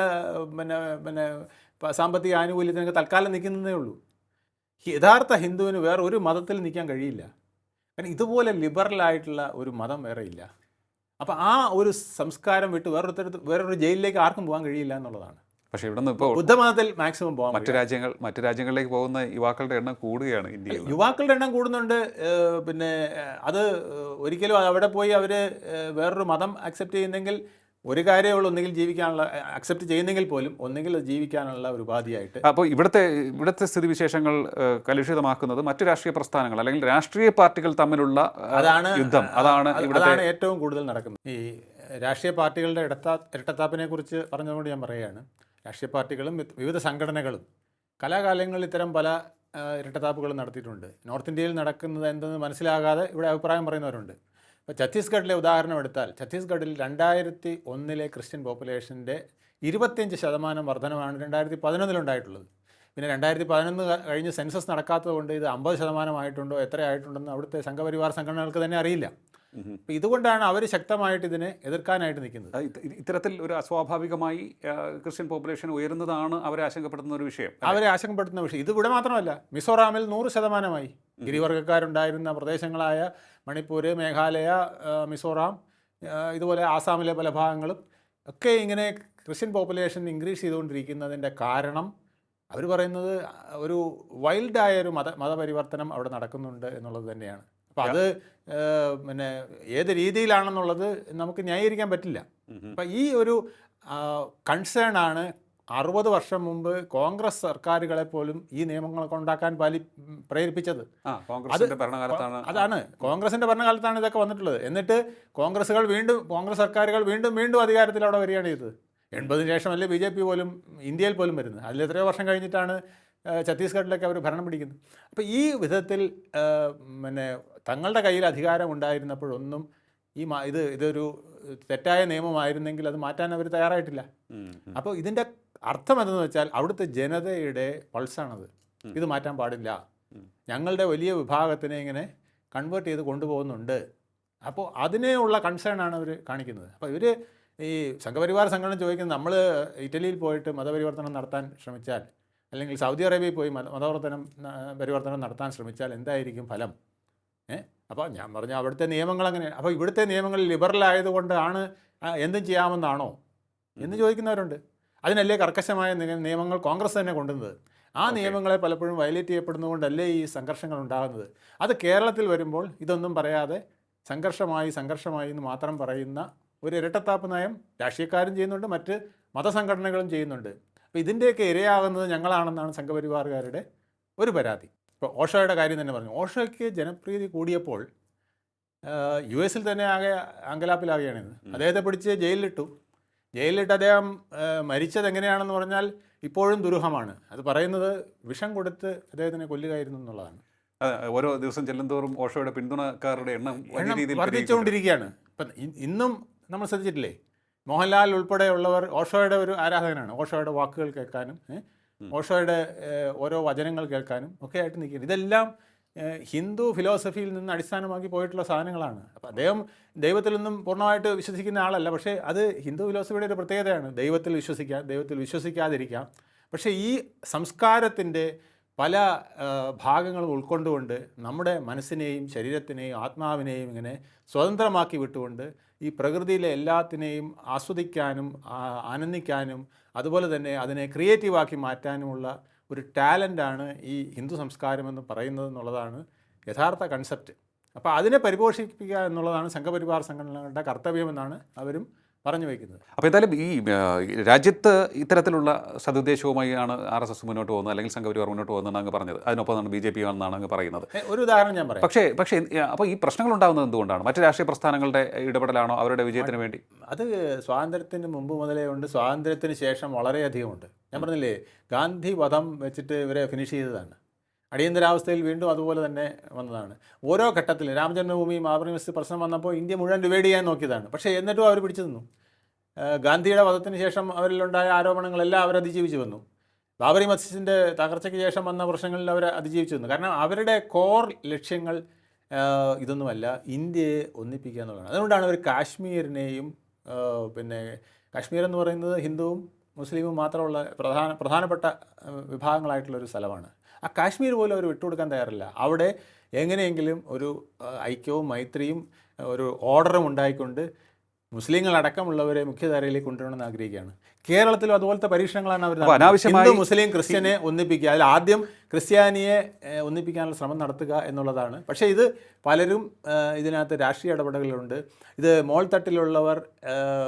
പിന്നെ പിന്നെ സാമ്പത്തിക ആനുകൂല്യത്തിനൊക്കെ തൽക്കാലം നിൽക്കുന്നതേ ഉള്ളൂ. യഥാർത്ഥ ഹിന്ദുവിന് വേറെ ഒരു മതത്തിൽ നിൽക്കാൻ കഴിയില്ല. കാരണം ഇതുപോലെ ലിബറലായിട്ടുള്ള ഒരു മതം വേറെ ഇല്ല. അപ്പം ആ ഒരു സംസ്കാരം വിട്ട് വേറൊരു വേറൊരു ജയിലിലേക്ക് ആർക്കും പോകാൻ കഴിയില്ല എന്നുള്ളതാണ്. പക്ഷേ ഇവിടെ നിന്ന് ഇപ്പോൾ ബുദ്ധമതത്തിൽ മാക്സിമം പോകാം മറ്റു രാജ്യങ്ങൾ മറ്റു രാജ്യങ്ങളിലേക്ക് പോകുന്ന യുവാക്കളുടെ എണ്ണം കൂടുകയാണ് ഇന്ത്യയിൽ. യുവാക്കളുടെ എണ്ണം കൂടുന്നുണ്ട് പിന്നെ അത് ഒരിക്കലും അവിടെ പോയി അവർ വേറൊരു മതം അക്സെപ്റ്റ് ചെയ്യുന്നെങ്കിൽ ഒരു കാര്യമേ ഉള്ളൂ ഒന്നുകിൽ ജീവിക്കാനുള്ള അക്സെപ്റ്റ് ചെയ്യുന്നെങ്കിൽ പോലും ഒന്നുകിൽ അത് ജീവിക്കാനുള്ള ഒരു ഉപാധിയായിട്ട്. അപ്പോൾ ഇവിടുത്തെ ഇവിടുത്തെ സ്ഥിതിവിശേഷങ്ങൾ കലുഷിതമാക്കുന്നത് മറ്റു രാഷ്ട്രീയ പ്രസ്ഥാനങ്ങൾ അല്ലെങ്കിൽ രാഷ്ട്രീയ പാർട്ടികൾ തമ്മിലുള്ള അതാണ് യുദ്ധം. അതാണ് അത് അതാണ് ഏറ്റവും കൂടുതൽ നടക്കുന്നത്. ഈ രാഷ്ട്രീയ പാർട്ടികളുടെ ഇടത്താ ഇരട്ടത്താപ്പിനെ കുറിച്ച് പറഞ്ഞതുകൊണ്ട് ഞാൻ പറയുകയാണ്. രാഷ്ട്രീയ പാർട്ടികളും വിവിധ സംഘടനകളും കലാകാലങ്ങളിൽ ഇത്തരം പല ഇരട്ടത്താപ്പുകളും നടത്തിയിട്ടുണ്ട്. നോർത്ത് ഇന്ത്യയിൽ നടക്കുന്നത് എന്തെന്ന് മനസ്സിലാകാതെ ഇവിടെ അഭിപ്രായം പറയുന്നവരുണ്ട്. ഇപ്പോൾ ഛത്തീസ്ഗഡിലെ ഉദാഹരണം എടുത്താൽ ഛത്തീസ്ഗഡിൽ രണ്ടായിരത്തി ഒന്നിലെ ക്രിസ്ത്യൻ പോപ്പുലേഷന്റെ ഇരുപത്തിയഞ്ച് ശതമാനം വർധനമാണ് രണ്ടായിരത്തി പതിനൊന്നിലുണ്ടായിട്ടുള്ളത്. പിന്നെ രണ്ടായിരത്തി പതിനൊന്ന് കഴിഞ്ഞ് സെൻസസ് നടക്കാത്തതുകൊണ്ട് ഇത് അമ്പത് ശതമാനമായിട്ടുണ്ടോ എത്ര ആയിട്ടുണ്ടെന്ന് അവിടുത്തെ സംഘപരിവാർ സംഘടനകൾക്ക് തന്നെ അറിയില്ല. ഉം. അപ്പോൾ ഇതുകൊണ്ടാണ് അവർ ശക്തമായിട്ട് ഇതിനെ എതിർക്കാനായിട്ട് നിൽക്കുന്നത്. ഇത്തരത്തിൽ ഒരു അസ്വാഭാവികമായി ക്രിസ്ത്യൻ പോപ്പുലേഷൻ ഉയരുന്നതാണ് അവരെ ആശങ്കപ്പെടുത്തുന്ന ഒരു വിഷയം അവരെ ആശങ്കപ്പെടുത്തുന്ന വിഷയം. ഇത് ഇവിടെ മാത്രമല്ല മിസോറാമിൽ നൂറ് ശതമാനമായി. ഗിരിവർഗക്കാരുണ്ടായിരുന്ന പ്രദേശങ്ങളായ മണിപ്പൂർ മേഘാലയ മിസോറാം ഇതുപോലെ ആസാമിലെ പല ഭാഗങ്ങളും ഒക്കെ ഇങ്ങനെ ക്രിസ്ത്യൻ പോപ്പുലേഷൻ ഇൻക്രീസ് ചെയ്തുകൊണ്ടിരിക്കുന്നതിന്റെ കാരണം അവർ പറയുന്നത് ഒരു വൈൽഡായ ഒരു മത മതപരിവർത്തനം അവിടെ നടക്കുന്നുണ്ട് എന്നുള്ളത് തന്നെയാണ്. അപ്പോൾ അത് പിന്നെ ഏത് രീതിയിലാണെന്നുള്ളത് നമുക്ക് ന്യായീകരിക്കാൻ പറ്റില്ല. അപ്പം ഈ ഒരു കൺസേൺ ആണ് അറുപത് വർഷം മുമ്പ് കോൺഗ്രസ് സർക്കാരുകളെ പോലും ഈ നിയമങ്ങളൊക്കെ ഉണ്ടാക്കാൻ പാലി പ്രേരിപ്പിച്ചത്. ഭരണകാലത്താണ്. അതാണ്. കോൺഗ്രസിന്റെ ഭരണകാലത്താണ് ഇതൊക്കെ വന്നിട്ടുള്ളത്. എന്നിട്ട് കോൺഗ്രസുകൾ വീണ്ടും കോൺഗ്രസ് സർക്കാരുകൾ വീണ്ടും വീണ്ടും അധികാരത്തിൽ അവിടെ വരികയാണ് ചെയ്തത്. എൺപതിന് ശേഷമല്ലേ ബി ജെ പി പോലും ഇന്ത്യയിൽ പോലും വരുന്നത്. അതിൽ എത്രയോ വർഷം കഴിഞ്ഞിട്ടാണ് ഛത്തീസ്ഗഡിലൊക്കെ അവർ ഭരണം പിടിക്കുന്നു. അപ്പോൾ ഈ വിധത്തിൽ പിന്നെ തങ്ങളുടെ കയ്യിൽ അധികാരം ഉണ്ടായിരുന്നപ്പോഴൊന്നും ഈ ഇത് ഇതൊരു തെറ്റായ നിയമമായിരുന്നെങ്കിൽ അത് മാറ്റാൻ അവർ തയ്യാറായിട്ടില്ല. അപ്പോൾ ഇതിന്റെ അർത്ഥം എന്തെന്ന് വെച്ചാൽ അവിടുത്തെ ജനതയുടെ പൾസാണത്. ഇത് മാറ്റാൻ പാടില്ല. ഞങ്ങളുടെ വലിയ വിഭാഗത്തിനെ ഇങ്ങനെ കൺവേർട്ട് ചെയ്ത് കൊണ്ടുപോകുന്നുണ്ട്. അപ്പോൾ അതിനെയുള്ള കൺസേൺ ആണ് അവർ കാണിക്കുന്നത്. അപ്പോൾ ഇവർ ഈ സംഘപരിവാർ സംഘടന ചോദിക്കുന്നത് നമ്മൾ ഇറ്റലിയിൽ പോയിട്ട് മതപരിവർത്തനം നടത്താൻ ശ്രമിച്ചാൽ അല്ലെങ്കിൽ സൗദി അറേബ്യയിൽ പോയി മത മതവർത്തനം പരിവർത്തനം നടത്താൻ ശ്രമിച്ചാൽ എന്തായിരിക്കും ഫലം? ഏ? അപ്പോൾ ഞാൻ പറഞ്ഞ അവിടുത്തെ നിയമങ്ങൾ അങ്ങനെ അപ്പോൾ ഇവിടുത്തെ നിയമങ്ങൾ ലിബറൽ ആയതുകൊണ്ടാണ് എന്തും ചെയ്യാമെന്നാണോ? എന്ന് ചോദിക്കുന്നവരുണ്ട്. അതിനല്ലേ കർക്കശമായ നിയമങ്ങൾ കോൺഗ്രസ് തന്നെ കൊണ്ടുവന്നത്? ആ നിയമങ്ങളെ പലപ്പോഴും വയലേറ്റ് ചെയ്യപ്പെടുന്നതുകൊണ്ടല്ലേ ഈ സംഘർഷങ്ങൾ ഉണ്ടാകുന്നത്? അത് കേരളത്തിൽ വരുമ്പോൾ ഇതൊന്നും പറയാതെ സംഘർഷമായി സംഘർഷമായി എന്ന് മാത്രം പറയുന്ന ഒരു ഇരട്ടത്താപ്പ് നയം രാഷ്ട്രീയക്കാരും ചെയ്യുന്നുണ്ട് മറ്റ് മതസംഘടനകളും ചെയ്യുന്നുണ്ട്. അപ്പോൾ ഇതിന്റെയൊക്കെ ഇരയാകുന്നത് ഞങ്ങളാണെന്നാണ് സംഘപരിവാറുകാരുടെ ഒരു പരാതി. ഇപ്പോൾ ഓഷോയുടെ കാര്യം തന്നെ പറഞ്ഞു. ഓഷോയ്ക്ക് ജനപ്രീതി കൂടിയപ്പോൾ യു എസിൽ തന്നെ ആകെ അങ്കലാപ്പിലാകുകയാണിത് അദ്ദേഹത്തെ പിടിച്ച് ജയിലിലിട്ടു. ജയിലിലിട്ട് അദ്ദേഹം മരിച്ചത് എങ്ങനെയാണെന്ന് പറഞ്ഞാൽ ഇപ്പോഴും ദുരൂഹമാണ്. അത് പറയുന്നത് വിഷം കൊടുത്ത് അദ്ദേഹത്തിനെ കൊല്ലുകയായിരുന്നു എന്നുള്ളതാണ്. ഓരോ ദിവസം ചെല്ലുന്തോറും ഓഷോയുടെ പിന്തുണക്കാരുടെ എണ്ണം വർദ്ധിച്ചുകൊണ്ടിരിക്കുകയാണ്. ഇപ്പം ഇന്നും നമ്മൾ ശ്രദ്ധിച്ചിട്ടില്ലേ? മോഹൻലാൽ ഉൾപ്പെടെയുള്ളവർ ഓഷോയുടെ ഒരു ആരാധകനാണ്. ഓഷോയുടെ വാക്കുകൾ കേൾക്കാനും ഓഷോയുടെ ഓരോ വചനങ്ങൾ കേൾക്കാനും ഒക്കെ ആയിട്ട് നിൽക്കുന്നത് ഇതെല്ലാം ഹിന്ദു ഫിലോസഫിയിൽ നിന്ന് അടിസ്ഥാനമാക്കി പോയിട്ടുള്ള സാധനങ്ങളാണ്. അപ്പം അദ്ദേഹം ദൈവത്തിൽ നിന്നും പൂർണമായിട്ട് വിശ്വസിക്കുന്ന ആളല്ല. പക്ഷേ അത് ഹിന്ദു ഫിലോസഫിയുടെ ഒരു പ്രത്യേകതയാണ്. ദൈവത്തിൽ വിശ്വസിക്കാം ദൈവത്തിൽ വിശ്വസിക്കാതിരിക്കാം. പക്ഷേ ഈ സംസ്കാരത്തിന്റെ പല ഭാഗങ്ങളും ഉൾക്കൊണ്ടുകൊണ്ട് നമ്മുടെ മനസ്സിനെയും ശരീരത്തിനെയും ആത്മാവിനെയും ഇങ്ങനെ സ്വതന്ത്രമാക്കി വിട്ടുകൊണ്ട് ഈ പ്രകൃതിയിലെ എല്ലാത്തിനെയും ആസ്വദിക്കാനും ആനന്ദിക്കാനും അതുപോലെ തന്നെ അതിനെ ക്രിയേറ്റീവാക്കി മാറ്റാനുമുള്ള ഒരു ടാലന്റാണ് ഈ ഹിന്ദു സംസ്കാരം എന്ന് പറയുന്നത് എന്നുള്ളതാണ് യഥാർത്ഥ കൺസെപ്റ്റ്. അപ്പോൾ അതിനെ പരിപോഷിപ്പിക്കുക എന്നുള്ളതാണ് സംഘപരിവാർ സംഘടനകളുടെ കർത്തവ്യമെന്നാണ് അവരും പറഞ്ഞു വയ്ക്കുന്നത്. അപ്പോൾ എന്തായാലും ഈ രാജ്യത്ത് ഇത്തരത്തിലുള്ള സതുദ്ദേശവുമായാണ് ആർ എസ് എസ് മുന്നോട്ട് പോകുന്നത് അല്ലെങ്കിൽ സംഘപരിവാർ മുന്നോട്ട് പോകുന്നതെന്ന് അങ്ങ് പറഞ്ഞത്. അതിനൊപ്പം ബി ജെ പി ആണെന്നാണ് അങ്ങ് പറയുന്നത്. ഒരു ഉദാഹരണം ഞാൻ പറയാം. പക്ഷേ പക്ഷേ അപ്പോൾ ഈ പ്രശ്നങ്ങൾ ഉണ്ടാകുന്നത് എന്തുകൊണ്ടാണ്? മറ്റു രാഷ്ട്രീയ പ്രസ്ഥാനങ്ങളുടെ ഇടപെടലാണോ അവരുടെ വിജയത്തിന് വേണ്ടി? അത് സ്വാതന്ത്ര്യത്തിന് മുമ്പ് മുതലേ ഉണ്ട്. സ്വാതന്ത്ര്യത്തിന് ശേഷം വളരെയധികമുണ്ട് ഞാൻ പറഞ്ഞില്ലേ ഗാന്ധി വധം വെച്ചിട്ട് ഇവരെ ഫിനിഷ് ചെയ്തതാണ്. അടിയന്തരാവസ്ഥയിൽ വീണ്ടും അതുപോലെ തന്നെ വന്നതാണ്. ഓരോ ഘട്ടത്തിൽ രാമജന്മഭൂമി ബാബറി മസ്ജിദ് പ്രശ്നം വന്നപ്പോൾ ഇന്ത്യ മുഴുവൻ ഡിവൈഡ് ചെയ്യാൻ നോക്കിയതാണ്. പക്ഷേ എന്നിട്ടും അവർ പിടിച്ചു നിന്നു. ഗാന്ധിയുടെ വധത്തിന് ശേഷം അവരിലുണ്ടായ ആരോപണങ്ങളെല്ലാം അവർ അതിജീവിച്ചു വന്നു. ബാബറി മസ്ജിദിന്റെ തകർച്ചയ്ക്ക് ശേഷം വന്ന പ്രശ്നങ്ങളിൽ അവർ അതിജീവിച്ചു വന്നു. കാരണം അവരുടെ കോർ ലക്ഷ്യങ്ങൾ ഇതൊന്നുമല്ല. ഇന്ത്യയെ ഒന്നിപ്പിക്കുക എന്നുള്ളതാണ്. അതുകൊണ്ടാണ് അവർ കാശ്മീരിനെയും പിന്നെ കാശ്മീർ എന്ന് പറയുന്നത് ഹിന്ദുവും മുസ്ലിമും മാത്രമുള്ള പ്രധാന പ്രധാനപ്പെട്ട വിഭാഗങ്ങളായിട്ടുള്ളൊരു സ്ഥലമാണ്. ആ കാശ്മീർ പോലും അവർ വിട്ടുകൊടുക്കാൻ തയ്യാറില്ല. അവിടെ എങ്ങനെയെങ്കിലും ഒരു ഐക്യവും മൈത്രിയും ഒരു ഓർഡറും ഉണ്ടായിക്കൊണ്ട് മുസ്ലിങ്ങളടക്കമുള്ളവരെ മുഖ്യധാരയിലേക്ക് കൊണ്ടുവരണമെന്ന് ആഗ്രഹിക്കുകയാണ്. കേരളത്തിലും അതുപോലത്തെ പരീക്ഷണങ്ങളാണ് അവർ അനാവശ്യമായി- മുസ്ലിം ക്രിസ്ത്യനെ ഒന്നിപ്പിക്കുക. അതിൽ ആദ്യം ക്രിസ്ത്യാനിയെ ഒന്നിപ്പിക്കാനുള്ള ശ്രമം നടത്തുക എന്നുള്ളതാണ്. പക്ഷേ ഇത് പലരും ഇതിനകത്ത് രാഷ്ട്രീയ ഇടപെടലുകളുണ്ട്. ഇത് മോൾ തട്ടിലുള്ളവർ